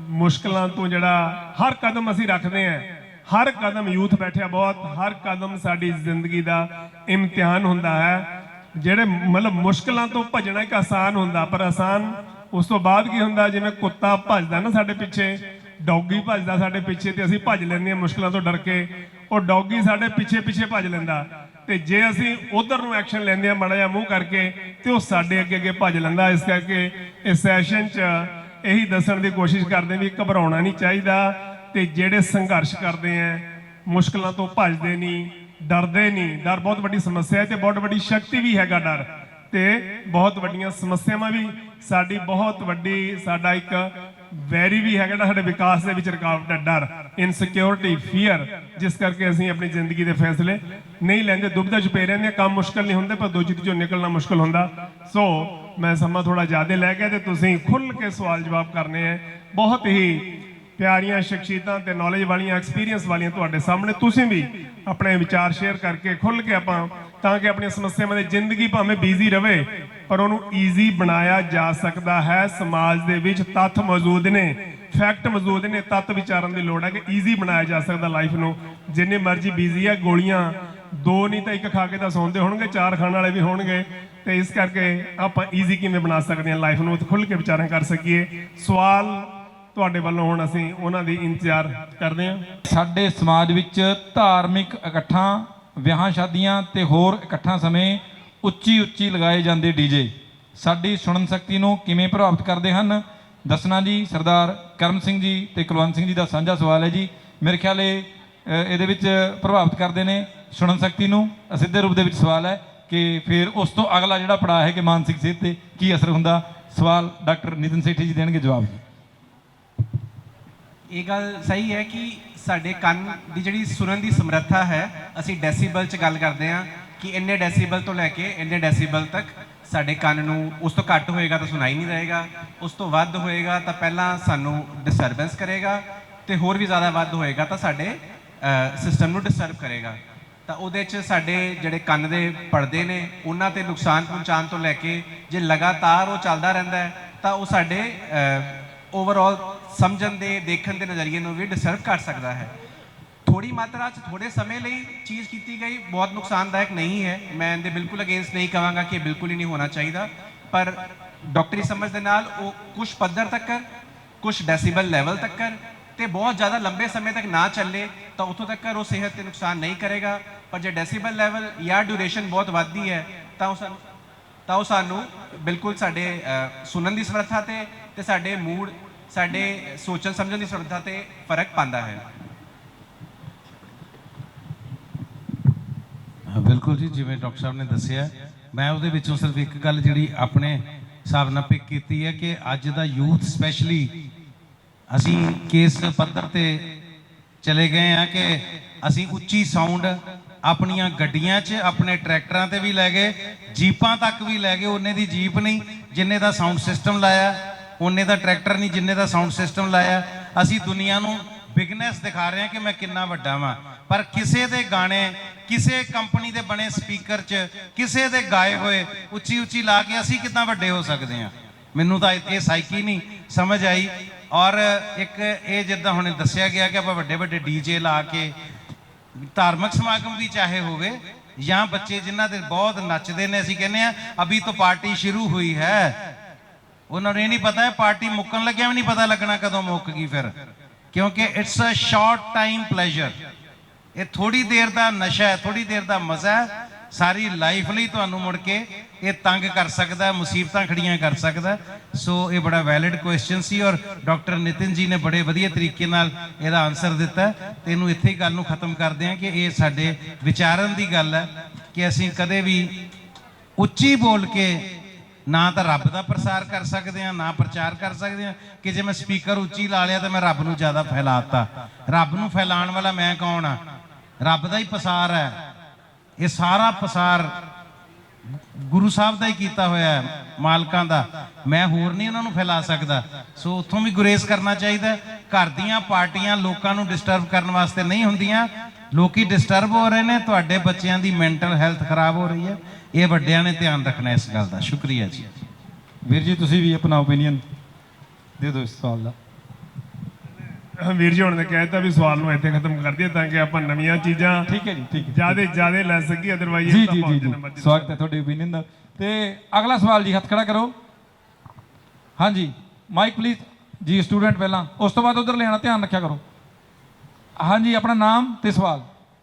ਮੁਸ਼ਕਲਾਂ ਤੋਂ ਜਿਹੜਾ ਹਰ ਕਦਮ ਅਸੀਂ ਰੱਖਦੇ ਆ ਹਰ ਕਦਮ ਯੂਥ ਬੈਠਿਆ ਬਹੁਤ, ਹਰ ਕਦਮ ਸਾਡੀ ਜ਼ਿੰਦਗੀ ਦਾ ਇਮਤਿਹਾਨ ਹੁੰਦਾ ਹੈ। ਜਿਹੜੇ ਮਤਲਬ ਮੁਸ਼ਕਲਾਂ ਤੋਂ ਭੱਜਣਾ ਇੱਕ ਆਸਾਨ ਹੁੰਦਾ, ਪਰ ਆਸਾਨ ਉਸ ਤੋਂ ਬਾਅਦ ਕੀ ਹੁੰਦਾ, ਜਿਵੇਂ ਕੁੱਤਾ ਭੱਜਦਾ ਨਾ ਸਾਡੇ ਪਿੱਛੇ, ਡੌਗੀ ਭੱਜਦਾ ਸਾਡੇ ਪਿੱਛੇ ਤੇ ਅਸੀਂ ਭੱਜ ਲੈਂਦੇ ਹਾਂ ਮੁਸ਼ਕਲਾਂ ਤੋਂ ਡਰ ਕੇ, ਉਹ ਡੌਗੀ ਸਾਡੇ ਪਿੱਛੇ ਪਿੱਛੇ ਭੱਜ ਲੈਂਦਾ। ਤੇ ਜੇ ਅਸੀਂ ਉਧਰ ਨੂੰ ਐਕਸ਼ਨ ਲੈਂਦੇ ਆ ਮਾੜਾ ਜਿਹਾ ਮੂੰਹ ਕਰਕੇ, ਤੇ ਉਹ ਸਾਡੇ ਅੱਗੇ ਅੱਗੇ ਭੱਜ ਲੈਂਦਾ। ਇਸ ਕਰਕੇ ਇਸ ਸੈਸ਼ਨ 'ਚ ਇਹੀ ਦੱਸਣ ਦੀ ਕੋਸ਼ਿਸ਼ ਕਰਦੇ ਵੀ ਘਬਰਾਉਣਾ ਨਹੀਂ ਚਾਹੀਦਾ। ਤੇ ਜਿਹੜੇ ਸੰਘਰਸ਼ ਕਰਦੇ ਆ ਮੁਸ਼ਕਲਾਂ ਤੋਂ ਭੱਜਦੇ ਨਹੀਂ, ਡਰਦੇ ਨਹੀਂ। ਡਰ ਬਹੁਤ ਵੱਡੀ ਸਮੱਸਿਆ ਹੈ ਤੇ ਬਹੁਤ ਵੱਡੀ ਸ਼ਕਤੀ ਵੀ ਹੈਗਾ ਡਰ। ਤੇ ਬਹੁਤ ਵੱਡੀਆਂ ਸਮੱਸਿਆਵਾਂ ਵੀ, ਸਾਡੀ ਬਹੁਤ ਵੱਡੀ, ਸਾਡਾ ਇੱਕ ਵੈਰੀ ਵੀ ਹੈਗਾ ਜਿਹੜਾ ਸਾਡੇ ਵਿਕਾਸ ਦੇ ਵਿੱਚ ਰੁਕਾਵਟ ਹੈ ਡਰ। ਇਨਸਿਕਿਉਰਿਟੀ ਫੀਅਰ ਜਿਸ ਕਰਕੇ ਅਸੀਂ ਆਪਣੀ ਜ਼ਿੰਦਗੀ ਦੇ ਫੈਸਲੇ ਨਹੀਂ ਲੈਂਦੇ। ਦੁਬਦਾ ਚ ਪਏ ਰਹਿੰਦੇ ਕੰਮ ਮੁਸ਼ਕਲ ਨਹੀਂ ਹੁੰਦੇ, ਪਰ ਦੋਜੀ ਚੋਂ ਨਿਕਲਣਾ ਮੁਸ਼ਕਲ ਹੁੰਦਾ। ਸੋ, ਮੈਂ ਸਮਾਂ ਥੋੜਾ ਜ਼ਿਆਦਾ ਲੈ ਕੇ ਤੇ ਤੁਸੀਂ ਖੁੱਲ ਕੇ ਸਵਾਲ ਜਵਾਬ ਕਰਨੇ ਹੈ ਬਹੁਤ ਹੀ ਪਿਆਰੀਆਂ ਸ਼ਖਸੀਅਤਾਂ ਤੇ ਨੌਲੇਜ ਵਾਲੀਆਂ ਐਕਸਪੀਰੀਅੰਸ ਵਾਲੀਆਂ ਤੁਹਾਡੇ ਸਾਹਮਣੇ। ਤੁਸੀਂ ਵੀ ਆਪਣੇ ਵਿਚਾਰ ਸ਼ੇਅਰ ਕਰਕੇ ਖੁੱਲ ਕੇ ਆਪਾਂ ਤਾਂ ਕਿ ਆਪਣੀਆਂ ਸਮੱਸਿਆਵਾਂ ਦੀ ਜ਼ਿੰਦਗੀ ਭਾਵੇਂ ਬੀਜ਼ੀ ਰਵੇ, ਪਰ ਉਹਨੂੰ ਈਜ਼ੀ ਬਣਾਇਆ ਜਾ ਸਕਦਾ ਹੈ। ਸਮਾਜ ਦੇ ਵਿੱਚ ਤੱਥ ਮੌਜੂਦ ਨੇ ਫੈਕਟ ਮੌਜੂਦ ਨੇ ਤੱਤ ਵਿਚਾਰਨ ਦੀ ਲੋੜ ਹੈ ਕਿ ਈਜ਼ੀ ਬਣਾਇਆ ਜਾ ਸਕਦਾ ਲਾਈਫ ਨੂੰ। ਜਿੰਨੇ ਮਰਜ਼ੀ ਬੀਜ਼ੀ ਹੈ ਗੋਲੀਆਂ, ਦੋ ਨਹੀਂ ਤਾਂ ਇੱਕ ਖਾ ਕੇ ਤਾਂ ਸੌਂਦੇ ਹੋਣਗੇ, ਚਾਰ ਖਾਣ ਵਾਲੇ ਵੀ ਹੋਣਗੇ। ਤੇ ਇਸ ਕਰਕੇ ਆਪਾਂ ਈਜ਼ੀ ਕਿਵੇਂ ਬਣਾ ਸਕਦੇ ਹਾਂ ਲਾਈਫ ਨੂੰ? ਤੇ ਖੁੱਲ ਕੇ ਵਿਚਾਰਾਂ ਕਰ ਸਕੀਏ। ਸਵਾਲ ਤੁਹਾਡੇ ਵੱਲੋਂ ਹੁਣ ਅਸੀਂ ਉਹਨਾਂ ਦੀ ਇੰਤਜ਼ਾਰ ਕਰਦੇ ਹਾਂ। ਸਾਡੇ ਸਮਾਜ ਵਿੱਚ ਧਾਰਮਿਕ ਇਕੱਠਾਂ, ਵਿਆਹਾਂ ਸ਼ਾਦੀਆਂ ਤੇ ਹੋਰ ਇਕੱਠਾਂ ਸਮੇਂ ਉੱਚੀ ਉੱਚੀ ਲਗਾਏ ਜਾਂਦੇ ਡੀਜੇ ਸਾਡੀ ਸੁਣਨ ਸ਼ਕਤੀ ਨੂੰ ਕਿਵੇਂ ਪ੍ਰਭਾਵਿਤ ਕਰਦੇ ਹਨ? ਦੱਸਣਾ ਜੀ, ਸਰਦਾਰ ਕਰਮ ਸਿੰਘ ਜੀ ਤੇ ਕੁਲਵੰਤ ਸਿੰਘ ਜੀ ਦਾ ਸਾਂਝਾ ਸਵਾਲ ਹੈ ਜੀ। ਮੇਰੇ ਖਿਆਲ ਇਹ ਇਹਦੇ ਵਿੱਚ ਪ੍ਰਭਾਵਿਤ ਕਰਦੇ ਨੇ ਸੁਣਨ ਸ਼ਕਤੀ ਨੂੰ। ਅਸਿੱਧੇ ਰੂਪ ਦੇ ਵਿੱਚ ਸਵਾਲ ਹੈ ਕਿ ਫਿਰ ਉਸ ਤੋਂ ਅਗਲਾ ਜਿਹੜਾ ਪੜਾਅ ਹੈ ਕਿ ਮਾਨਸਿਕ ਸਿਹਤ ਤੇ ਕੀ ਅਸਰ ਹੁੰਦਾ? ਸਵਾਲ ਡਾਕਟਰ ਨਿਤਨ ਸੇਠੀ ਜੀ ਦੇਣਗੇ ਜਵਾਬ ਜੀ। ਇਹ ਗੱਲ ਸਹੀ ਹੈ ਕਿ ਸਾਡੇ ਕੰਨ ਦੀ ਜਿਹੜੀ ਸੁਣਨ ਦੀ ਸਮਰੱਥਾ ਹੈ, ਅਸੀਂ ਡੈਸੀਬਲ 'ਚ ਗੱਲ ਕਰਦੇ ਹਾਂ ਕਿ ਇੰਨੇ ਡੈਸੀਬਲ ਤੋਂ ਲੈ ਕੇ ਇੰਨੇ ਡੈਸੀਬਲ ਤੱਕ ਸਾਡੇ ਕੰਨ ਨੂੰ ਉਸ ਤੋਂ ਘੱਟ ਹੋਏਗਾ ਤਾਂ ਸੁਣਾਈ ਨਹੀਂ ਰਹੇਗਾ, ਉਸ ਤੋਂ ਵੱਧ ਹੋਏਗਾ ਤਾਂ ਪਹਿਲਾਂ ਸਾਨੂੰ ਡਿਸਟਰਬੈਂਸ ਕਰੇਗਾ ਤੇ ਹੋਰ ਵੀ ਜ਼ਿਆਦਾ ਵੱਧ ਹੋਏਗਾ ਤਾਂ ਸਾਡੇ ਸਿਸਟਮ ਨੂੰ ਡਿਸਟਰਬ ਕਰੇਗਾ। ਤਾਂ ਉਹਦੇ 'ਚ ਸਾਡੇ ਜਿਹੜੇ ਕੰਨ ਦੇ ਪਰਦੇ ਨੇ, ਉਹਨਾਂ ਤੇ ਨੁਕਸਾਨ ਪਹੁੰਚਾਉਣ ਤੋਂ ਲੈ ਕੇ ਜੇ ਲਗਾਤਾਰ ਉਹ ਚੱਲਦਾ ਰਹਿੰਦਾ ਤਾਂ ਉਹ ਸਾਡੇ ਓਵਰਆਲ ਸਮਝਣ ਦੇ, ਦੇਖਣ ਦੇ ਨਜ਼ਰੀਏ ਨੂੰ ਵੀ ਡਿਸਰਵ ਕਰ ਸਕਦਾ ਹੈ। ਥੋੜੀ ਮਾਤਰਾ 'ਚ ਥੋੜੇ ਸਮੇਂ ਲਈ ਚੀਜ਼ ਕੀਤੀ ਗਈ, ਬਹੁਤ ਨੁਕਸਾਨਦਾਇਕ ਨਹੀਂ ਹੈ। ਮੈਂ ਇਹਦੇ ਬਿਲਕੁਲ ਅਗੇਂਸਟ ਨਹੀਂ ਕਹਾਂਗਾ ਕਿ ਬਿਲਕੁਲ ਹੀ ਨਹੀਂ ਹੋਣਾ ਚਾਹੀਦਾ। ਪਰ ਡਾਕਟਰੀ ਸਮਝ ਦੇ ਨਾਲ ਉਹ ਕੁਝ ਪੱਧਰ ਤੱਕ ਕੁਝ ਡੈਸੀਬਲ ਲੈਵਲ ਤੱਕ ਤੇ ਬਹੁਤ ਜ਼ਿਆਦਾ ਲੰਬੇ ਸਮੇਂ ਤੱਕ ਨਾ ਚੱਲੇ ਤਾਂ ਉੱਥੋਂ ਤੱਕ ਉਹ ਸਿਹਤ ਤੇ ਨੁਕਸਾਨ ਨਹੀਂ ਕਰੇਗਾ। ਪਰ ਜੇ ਡੈਸੀਬਲ ਲੈਵਲ ਜਾਂ ਡਿਊਰੇਸ਼ਨ ਬਹੁਤ ਵੱਧਦੀ ਹੈ ਤਾਂ ਉਹ ਸਾਨੂੰ ਤਾਂ ਉਹ ਸਾਨੂੰ ਬਿਲਕੁਲ ਸਾਡੇ ਸੁਣਨ ਦੀ ਸਮਰੱਥਾ ਤੇ ਤੇ ਸਾਡੇ ਮੂਡ ਸਾਡੇ ਸੋਚਣ ਸਮਝਣ ਦੀ ਸਮਰੱਥਾ ਤੇ ਫ਼ਰਕ ਪਾਉਂਦਾ ਹੈ। ਬਿਲਕੁਲ ਜੀ, ਜਿਵੇਂ ਡਾਕਟਰ ਸਾਹਿਬ ਨੇ ਦੱਸਿਆ, ਮੈਂ ਉਹਦੇ ਵਿੱਚੋਂ ਸਿਰਫ ਇੱਕ ਗੱਲ ਜਿਹੜੀ ਆਪਣੇ ਹਿਸਾਬ ਨਾਲ ਪਿਕ ਕੀਤੀ ਹੈ ਕਿ ਅੱਜ ਦਾ ਯੂਥ ਸਪੈਸ਼ਲੀ ਅਸੀਂ ਕੇਸ ਪੱਧਰ ਤੇ ਚਲੇ ਗਏ ਆ ਕਿ ਅਸੀਂ ਉੱਚੀ ਸਾਊਂਡ ਆਪਣੀਆਂ ਗੱਡੀਆਂ 'ਚ, ਆਪਣੇ ਟਰੈਕਟਰਾਂ ਤੇ ਵੀ ਲੈ ਗਏ, ਜੀਪਾਂ ਤੱਕ ਵੀ ਲੈ ਗਏ, ਉਹਨੇ ਦੀ ਜੀਪ ਨਹੀਂ, ਜਿੰਨੇ ਦਾ ਸਾਊਂਡ ਸਿਸਟਮ ਲਾਇਆ ਉਹਨੇ ਦਾ ਟਰੈਕਟਰ ਨਹੀਂ, ਜਿੰਨੇ ਦਾ ਸਾਊਂਡ ਸਿਸਟਮ ਲਾਇਆ। ਅਸੀਂ ਦੁਨੀਆ ਨੂੰ ਬਿਗਨੈਸ ਦਿਖਾ ਰਹੇ ਹਾਂ ਕਿ ਮੈਂ ਕਿੰਨਾ ਵੱਡਾ ਵਾਂ। ਪਰ ਕਿਸੇ ਦੇ ਗਾਣੇ, ਕਿਸੇ ਕੰਪਨੀ ਦੇ ਬਣੇ ਸਪੀਕਰ 'ਚ, ਕਿਸੇ ਦੇ ਗਾਏ ਹੋਏ ਉੱਚੀ ਉੱਚੀ ਲਾ ਕੇ ਅਸੀਂ ਕਿੰਨਾ ਵੱਡੇ ਹੋ ਸਕਦੇ ਹਾਂ? ਮੈਨੂੰ ਤਾਂ ਇਹ ਸਾਈਕੀ ਨਹੀਂ ਸਮਝ ਆਈ। ਔਰ ਇੱਕ ਇਹ ਜਿੱਦਾਂ ਹੁਣ ਦੱਸਿਆ ਗਿਆ ਕਿ ਆਪਾਂ ਵੱਡੇ ਵੱਡੇ ਡੀਜੇ ਲਾ ਕੇ ਧਾਰਮਿਕ ਸਮਾਗਮ ਵੀ ਚਾਹੇ ਹੋਵੇ, ਜਾਂ ਬੱਚੇ ਜਿਨ੍ਹਾਂ ਦੇ ਬਹੁਤ ਨੱਚਦੇ ਨੇ, ਅਸੀਂ ਕਹਿੰਦੇ ਆ ਅਭੀ ਤੋਂ ਪਾਰਟੀ ਸ਼ੁਰੂ ਹੋਈ ਹੈ। ਉਹਨਾਂ ਨੂੰ ਇਹ ਨਹੀਂ ਪਤਾ ਹੈ, ਪਾਰਟੀ ਮੁੱਕਣ ਲੱਗਿਆ ਵੀ ਨਹੀਂ ਪਤਾ ਲੱਗਣਾ ਕਦੋਂ ਮੁੱਕ ਗਈ ਫਿਰ। ਕਿਉਂਕਿ it's a short time pleasure ਇਹ ਥੋੜੀ ਦੇਰ ਦਾ ਨਸ਼ਾ ਹੈ ਥੋੜੀ ਦੇਰ ਦਾ ਮਜ਼ਾ ਹੈ। ਸਾਰੀ ਲਾਈਫ ਲਈ ਤੁਹਾਨੂੰ ਮੁੜ ਕੇ ਇਹ ਤੰਗ ਕਰ ਸਕਦਾ ਹੈ, ਮੁਸੀਬਤਾਂ ਖੜੀਆਂ ਕਰ ਸਕਦਾ ਸੋ ਇਹ ਬੜਾ ਵੈਲਿਡ ਕੁਐਸਚਨ ਸੀ ਔਰ ਡਾਕਟਰ ਨਿਤਿਨ ਜੀ ਨੇ ਬੜੇ ਵਧੀਆ ਤਰੀਕੇ ਨਾਲ ਇਹਦਾ ਆਨਸਰ ਦਿੱਤਾ ਹੈ। ਤੇ ਇਹਨੂੰ ਇੱਥੇ ਹੀ ਗੱਲ ਨੂੰ ਖਤਮ ਕਰਦੇ ਹਾਂ ਕਿ ਇਹ ਸਾਡੇ ਵਿਚਾਰਨ ਦੀ ਗੱਲ ਹੈ ਕਿ ਅਸੀਂ ਕਦੇ ਵੀ ਉੱਚੀ ਬੋਲ ਕੇ ਨਾ ਤਾਂ ਰੱਬ ਦਾ ਪ੍ਰਸਾਰ ਕਰ ਸਕਦੇ ਆ, ਨਾ ਪ੍ਰਚਾਰ ਕਰ ਸਕਦੇ ਆ। ਕਿ ਜੇ ਮੈਂ ਸਪੀਕਰ ਉੱਚੀ ਲਾ ਲਿਆ ਤਾਂ ਮੈਂ ਰੱਬ ਨੂੰ ਜ਼ਿਆਦਾ ਫੈਲਾਤਾ। ਰੱਬ ਨੂੰ ਫੈਲਾਉਣ ਵਾਲਾ ਮੈਂ ਕੌਣ ਆ? ਰੱਬ ਦਾ ਹੀ ਪਸਾਰ ਹੈ। ਇਹ ਸਾਰਾ ਪ੍ਰਸਾਰ ਗੁਰੂ ਸਾਹਿਬ ਦਾ ਹੀ ਕੀਤਾ ਹੋਇਆ ਹੈ, ਮਾਲਕਾਂ ਦਾ। ਮੈਂ ਹੋਰ ਨਹੀਂ ਉਹਨਾਂ ਨੂੰ ਫੈਲਾ ਸਕਦਾ। ਸੋ ਉੱਥੋਂ ਵੀ ਗੁਰੇਜ਼ ਕਰਨਾ ਚਾਹੀਦਾ ਘਰ ਦੀਆਂ ਪਾਰਟੀਆਂ ਲੋਕਾਂ ਨੂੰ ਡਿਸਟਰਬ ਕਰਨ ਵਾਸਤੇ ਨਹੀਂ ਹੁੰਦੀਆਂ। ਲੋਕੀ ਡਿਸਟਰਬ ਹੋ ਰਹੇ ਨੇ ਤੁਹਾਡੇ ਬੱਚਿਆਂ ਦੀ ਮੈਂਟਲ ਹੈਲਥ ਖਰਾਬ ਹੋ ਰਹੀ ਹੈ। ਇਹ ਵੱਡਿਆਂ ਨੇ ਧਿਆਨ ਰੱਖਣਾ ਇਸ ਗੱਲ ਦਾ। ਸ਼ੁਕਰੀਆ ਜੀ। ਵੀਰ ਜੀ ਤੁਸੀਂ ਵੀ ਆਪਣਾ ਓਪੀਨੀਅਨ ਦੇ ਦਿਓ ਇਸ ਸਵਾਲ ਦਾ। ਵੀਰ ਜੀ ਹੁਣ ਨੇ ਕਹਿਤਾ ਵੀ ਸਵਾਲ ਨੂੰ ਇੱਥੇ ਖਤਮ ਕਰ ਦਈਏ ਤਾਂ ਕਿ ਆਪਾਂ ਨਵੀਆਂ ਚੀਜ਼ਾਂ ਠੀਕ ਹੈ ਜੀ ਠੀਕ ਹੈ ਜਿਆਦੇ ਜਿਆਦੇ ਲੈ ਸਕੀਏ ਅਦਰਵਾਈਜ਼ ਜੀ ਜੀ ਜੀ ਜੀ। ਸਵਾਗਤ ਹੈ ਤੁਹਾਡੇ ਓਪੀਨੀਅਨ ਦਾ। ਤੇ ਅਗਲਾ ਸਵਾਲ ਜੀ ਹੱਥ ਖੜਾ ਕਰੋ। ਹਾਂਜੀ। ਮਾਈਕ ਪਲੀਜ਼ ਜੀ ਸਟੂਡੈਂਟ ਪਹਿਲਾਂ। ਉਸ ਤੋਂ ਬਾਅਦ ਉਧਰ ਲੈਣਾ ਧਿਆਨ ਰੱਖਿਆ ਕਰੋ। ਹਾਂਜੀ ਆਪਣਾ ਨਾਮ ਤੇ ਸਵਾਲ।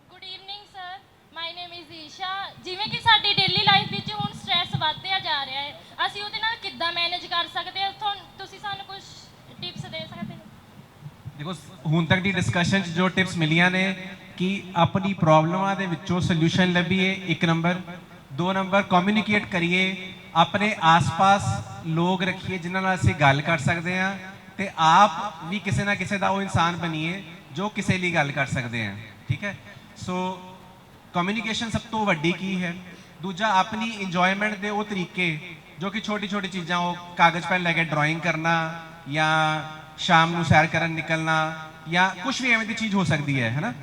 Good evening sir my name is Isha ਜਿਵੇਂ ਕਿ ਸਾਡੀ ਡੇਲੀ ਲਾਈਫ ਵਿੱਚ ਹੁਣ ਸਟ੍ਰੈਸ ਵੱਧਿਆ ਜਾ ਰਿਹਾ ਹੈ ਅਸੀਂ ਉਹਦੇ ਨਾਲ ਕਿੱਦਾਂ ਮੈਨੇਜ ਕਰ ਸਕਦੇ ਹਾਂ? ਤੁਹਾਨੂੰ- ਤੁਸੀਂ ਸਾਨੂੰ ਕੁਝ ਟਿਪਸ ਦੇ ਸਕਦੇ ਹੋ? ਦੇਖੋ ਹੁਣ ਤੱਕ ਦੀ ਡਿਸਕਸ਼ਨ 'ਚ ਜੋ ਟਿਪਸ ਮਿਲੀਆਂ ਨੇ ਕਿ ਆਪਣੀ ਪ੍ਰੋਬਲਮਾਂ ਦੇ ਵਿੱਚੋਂ ਸੋਲੂਸ਼ਨ ਲੱਭੀਏ ਇੱਕ ਨੰਬਰ ਦੋ ਨੰਬਰ ਕਮਿਊਨੀਕੇਟ ਕਰੀਏ। ਆਪਣੇ ਆਸ-ਪਾਸ ਲੋਕ ਰੱਖੀਏ ਜਿਨ੍ਹਾਂ ਨਾਲ ਅਸੀਂ ਗੱਲ ਕਰ ਸਕਦੇ ਹਾਂ ਤੇ ਆਪ ਵੀ ਕਿਸੇ ਨਾ ਕਿਸੇ ਦਾ ਉਹ ਇਨਸਾਨ ਬਣੀਏ। ਜੋ ਕਿਸੇ ਲਈ ਗੱਲ ਕਰ ਸਕਦੇ ਹਾਂ ਠੀਕ ਹੈ? ਸੋ ਕਮਿਊਨੀਕੇਸ਼ਨ ਸਭ ਤੋਂ ਵੱਡੀ ਕੀ ਹੈ? ਦੂਜਾ, ਆਪਣੀ ਇੰਜੋਇਮੈਂਟ ਦੇ ਉਹ ਤਰੀਕੇ, ਜੋ ਕਿ ਛੋਟੀ ਛੋਟੀ ਚੀਜ਼ਾਂ, ਉਹ ਕਾਗਜ਼ ਪੈਨ ਲੈ ਕੇ ਡਰਾਇੰਗ ਕਰਨਾ ਜਾਂ ਸ਼ਾਮ ਨੂੰ ਸੈਰ ਕਰਨ ਨਿਕਲਣਾ ਜਾਂ ਕੁਝ ਵੀ ਐਵੇਂ ਦੀ ਚੀਜ਼ ਹੋ ਸਕਦੀ ਹੈ, ਹੈਨਾ?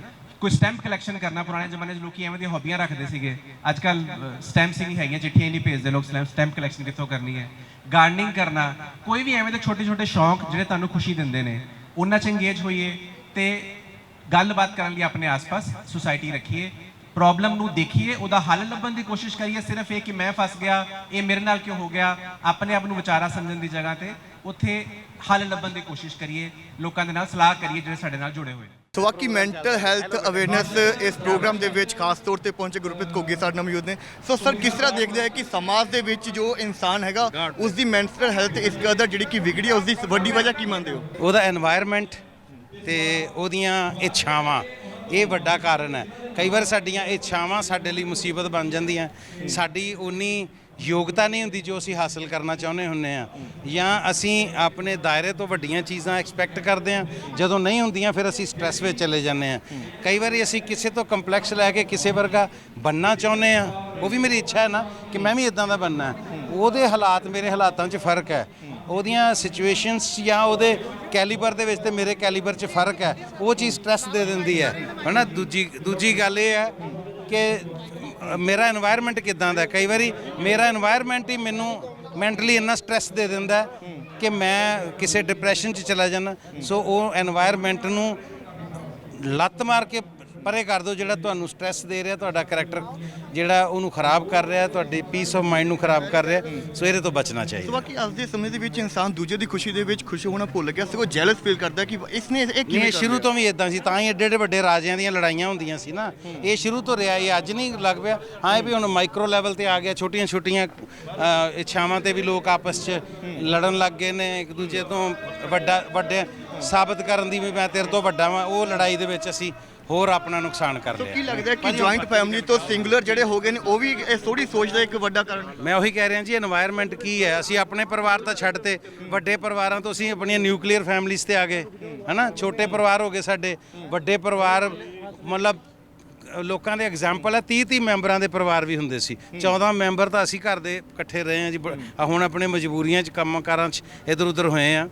ਕੋਈ ਸਟੈਂਪ ਕਲੈਕਸ਼ਨ ਕਰਨਾ, ਪੁਰਾਣੇ ਜ਼ਮਾਨੇ 'ਚ ਲੋਕੀ ਐਵੇਂ ਦੀਆਂ ਹੌਬੀਆਂ ਰੱਖਦੇ ਸੀਗੇ। ਅੱਜ ਕੱਲ ਸਟੈਂਪਸ ਹੀ ਨਹੀਂ ਹੈਗੀਆਂ, ਚਿੱਠੀਆਂ ਹੀ ਨਹੀਂ ਭੇਜਦੇ ਲੋਕ ਸਟੈਂਪ ਕਲੈਕਸ਼ਨ ਕਿੱਥੋਂ ਕਰਨੀ ਹੈ? ਗਾਰਡਨਿੰਗ ਕਰਨਾ, ਕੋਈ ਵੀ ਐਵੇਂ ਦੇ ਛੋਟੇ ਛੋਟੇ ਸ਼ੌਂਕ ਜਿਹੜੇ ਤੁਹਾਨੂੰ ਖੁਸ਼ੀ ਦਿੰਦੇ ਨੇ, ਉਹਨਾਂ 'ਚ ਇੰਗੇਜ ਹੋਈਏ ਤੇ ਗੱਲਬਾਤ ਕਰਨ ਲਈ ਆਪਣੇ ਆਸ-ਪਾਸ ਸੁਸਾਇਟੀ ਰੱਖੀਏ। ਪ੍ਰੋਬਲਮ ਨੂੰ ਦੇਖੀਏ ਉਹਦਾ ਹੱਲ ਲੱਭਣ ਦੀ ਕੋਸ਼ਿਸ਼ ਕਰੀਏ। ਸਿਰਫ ਇਹ ਕਿ ਮੈਂ ਫਸ ਗਿਆ ਇਹ ਮੇਰੇ ਨਾਲ ਕਿਉਂ ਹੋ ਗਿਆ? ਆਪਣੇ ਆਪ ਨੂੰ ਵਿਚਾਰਾ ਸਮਝਣ ਦੀ ਜਗ੍ਹਾ ਤੇ ਉੱਥੇ ਹੱਲ ਲੱਭਣ ਦੀ ਕੋਸ਼ਿਸ਼ ਕਰੀਏ। ਲੋਕਾਂ ਦੇ ਨਾਲ ਸਲਾਹ ਕਰੀਏ ਜਿਹੜੇ ਸਾਡੇ ਨਾਲ ਜੁੜੇ ਹੋਏ ਸੋ ਬਾਕੀ ਮੈਂਟਲ ਹੈਲਥ ਅਵੇਅਰਨੈਸ ਇਸ ਪ੍ਰੋਗਰਾਮ ਦੇ ਵਿੱਚ ਖਾਸ ਤੌਰ ਤੇ ਪਹੁੰਚੇ ਗੁਰਪ੍ਰੀਤ ਕੋਗੀ ਸਾਡੇ ਨਾਲ ਮੌਜੂਦ ਨੇ। ਸੋ ਸਰ ਕਿਸ ਤਰ੍ਹਾਂ ਦੇਖਦੇ ਆ ਕਿ ਸਮਾਜ ਦੇ ਵਿੱਚ ਜੋ ਇਨਸਾਨ ਹੈਗਾ ਉਸ ਦੀ ਮੈਂਟਲ ਹੈਲਥ ਇਸ ਕਦਰ ਜਿਹੜੀ ਕਿ ਵਿਗੜੀ ਹੈ ਉਸ ਦੀ ਵੱਡੀ ਵਜ੍ਹਾ ਕੀ ਮੰਨਦੇ ਹੋ? ਉਹਦਾ এনवायरमेंट ਤੇ ਉਹਦੀਆਂ ਇੱਛਾਵਾਂ ਇਹ ਵੱਡਾ ਕਾਰਨ ਹੈ। ਕਈ ਵਾਰ ਸਾਡੀਆਂ ਇੱਛਾਵਾਂ ਸਾਡੇ ਲਈ ਮੁਸੀਬਤ ਬਣ ਜਾਂਦੀਆਂ। ਸਾਡੀ ਉਨੀ ਯੋਗਤਾ ਨਹੀਂ ਹੁੰਦੀ ਜੋ ਅਸੀਂ ਹਾਸਲ ਕਰਨਾ ਚਾਹੁੰਦੇ ਹੁੰਨੇ ਆ ਜਾਂ ਅਸੀਂ ਆਪਣੇ ਦਾਇਰੇ ਤੋਂ ਵੱਡੀਆਂ ਚੀਜ਼ਾਂ ਐਕਸਪੈਕਟ ਕਰਦੇ ਆ ਜਦੋਂ ਨਹੀਂ ਹੁੰਦੀਆਂ, ਫਿਰ ਅਸੀਂ ਸਟ੍ਰੈਸ ਵਿੱਚ ਚਲੇ ਜਾਂਦੇ ਆ ਕਈ ਵਾਰੀ ਅਸੀਂ ਕਿਸੇ ਤੋਂ ਕੰਪਲੈਕਸ ਲੈ ਕੇ ਕਿਸੇ ਵਰਗਾ ਬੰਨਾ ਚਾਹੁੰਦੇ ਆ ਉਹ ਵੀ ਮੇਰੀ ਇੱਛਾ ਹੈ ਨਾ ਕਿ ਮੈਂ ਵੀ ਇਦਾਂ ਦਾ ਬੰਨਾ ਉਹਦੇ ਹਾਲਾਤ ਮੇਰੇ ਹਾਲਾਤਾਂ 'ਚ ਫ਼ਰਕ ਹੈ। ਉਹਦੀਆਂ ਸਿਚੁਏਸ਼ਨਸ ਜਾਂ ਉਹਦੇ ਕੈਲੀਬਰ ਦੇ ਵਿੱਚ ਤੇ ਮੇਰੇ ਕੈਲੀਬਰ 'ਚ ਫ਼ਰਕ ਹੈ, ਉਹ ਚੀਜ਼ ਸਟ੍ਰੈਸ ਦੇ ਦਿੰਦੀ ਹੈ। ਹਨਾ, ਦੂਜੀ ਦੂਜੀ ਗੱਲ ਇਹ ਹੈ ਕਿ ਮੇਰਾ এনवायरमेंट ਕਿਦਾਂ ਦਾ ਕਈ ਵਾਰੀ ਮੇਰਾ এনवायरमेंट ਹੀ ਮੈਨੂੰ ਮੈਂਟਲੀ ਇੰਨਾ ਸਟ੍ਰੈਸ ਦੇ ਦਿੰਦਾ ਕਿ ਮੈਂ ਕਿਸੇ ਡਿਪਰੈਸ਼ਨ 'ਚ ਚਲਾ ਜਾਣਾ ਸੋ ਉਹ এনवायरमेंट ਨੂੰ ਲੱਤ ਮਾਰ ਕੇ ਪਰੇ ਕਰ ਦਿਓ ਜਿਹੜਾ ਤੁਹਾਨੂੰ ਸਟ੍ਰੈਸ ਦੇ ਰਿਹਾ ਤੁਹਾਡਾ ਕੈਰੈਕਟਰ ਜਿਹੜਾ ਉਹਨੂੰ ਖਰਾਬ ਕਰ ਰਿਹਾ ਤੁਹਾਡੀ ਪੀਸ ਆਫ ਮਾਈਂਡ ਨੂੰ ਖਰਾਬ ਕਰ ਰਿਹਾ ਸੋ ਇਹਦੇ ਤੋਂ ਬਚਣਾ ਚਾਹੀਦਾ। ਬਾਕੀ ਅੱਜ ਦੇ ਸਮੇਂ ਦੇ ਵਿੱਚ ਇਨਸਾਨ ਦੂਜੇ ਦੀ ਖੁਸ਼ੀ ਦੇ ਵਿੱਚ ਖੁਸ਼ ਹੋਣਾ ਭੁੱਲ ਗਿਆ ਸਗੋਂ ਜੈਲਸ ਫੀਲ ਕਰਦਾ ਕਿ ਇਸਨੇ ਇਹ ਕਿਵੇਂ ਇਹ ਕਰ ਸ਼ੁਰੂ? ਤੋਂ ਵੀ ਇਦਾਂ ਸੀ ਤਾਂ ਹੀ ਏਡੇ ਏਡੇ ਵੱਡੇ ਰਾਜਿਆਂ ਦੀਆਂ ਲੜਾਈਆਂ ਹੁੰਦੀਆਂ ਸੀ ਨਾ। ਇਹ ਸ਼ੁਰੂ ਤੋਂ ਰਿਹਾ ਇਹ ਅੱਜ ਨਹੀਂ ਲੱਗ ਪਿਆ। ਹਾਂ ਇਹ ਵੀ ਹੁਣ ਮਾਈਕਰੋ ਲੈਵਲ ਤੇ ਆ ਗਿਆ ਛੋਟੀਆਂ ਛੋਟੀਆਂ ਇੱਛਾਵਾਂ ਤੇ ਵੀ ਲੋਕ ਆਪਸ 'ਚ ਲੜਨ ਲੱਗ ਗਏ ਨੇ ਇੱਕ ਦੂਜੇ ਤੋਂ ਵੱਡਾ ਵੱਡੇ ਸਾਬਤ ਕਰਨ ਦੀ ਵੀ ਮੈਂ ਤੇਰੇ ਤੋਂ ਵੱਡਾ ਵਾਂ ਉਹ ਲੜਾਈ ਦੇ ਵਿੱਚ ਅਸੀਂ ਹੋਰ ਆਪਣਾ ਨੁਕਸਾਨ ਕਰ ਲਿਆ। ਕੀ ਲੱਗਦਾ ਕਿ ਜੁਆਇੰਟ ਫੈਮਿਲੀ ਤੋਂ ਸਿੰਗੂਲਰ ਜਿਹੜੇ ਹੋ ਗਏ ਨੇ ਉਹ ਵੀ ਇਸ ਥੋੜੀ ਸੋਚ ਦਾ ਇੱਕ ਵੱਡਾ ਕਾਰਨ ਮੈਂ ਉਹੀ ਕਹਿ ਰਿਹਾ ਜੀ এনवायरमेंट ਕੀ ਹੈ? ਅਸੀਂ ਆਪਣੇ ਪਰਿਵਾਰ ਤਾਂ ਛੱਡ ਤੇ ਵੱਡੇ ਪਰਿਵਾਰਾਂ ਤੋਂ ਅਸੀਂ ਆਪਣੀਆਂ ਨਿਊਕਲੀਅਰ ਫੈਮਿਲੀਆਂ ਤੇ ਆ ਗਏ ਹਨਾ? ਛੋਟੇ ਪਰਿਵਾਰ ਹੋ ਗਏ ਸਾਡੇ ਵੱਡੇ ਪਰਿਵਾਰ ਮਤਲਬ ਲੋਕਾਂ ਦੇ ਐਗਜ਼ਾਮਪਲ ਹੈ 30 30 ਮੈਂਬਰਾਂ ਦੇ ਪਰਿਵਾਰ ਵੀ ਹੁੰਦੇ ਸੀ। 14 ਮੈਂਬਰ ਤਾਂ ਅਸੀਂ ਘਰ ਦੇ ਇਕੱਠੇ ਰਹੇ ਹਾਂ ਜੀ ਹੁਣ ਆਪਣੇ ਮਜਬੂਰੀਆਂ 'ਚ ਕੰਮਕਾਰਾਂ 'ਚ ਇਧਰ ਉਧਰ ਹੋਏ ਆ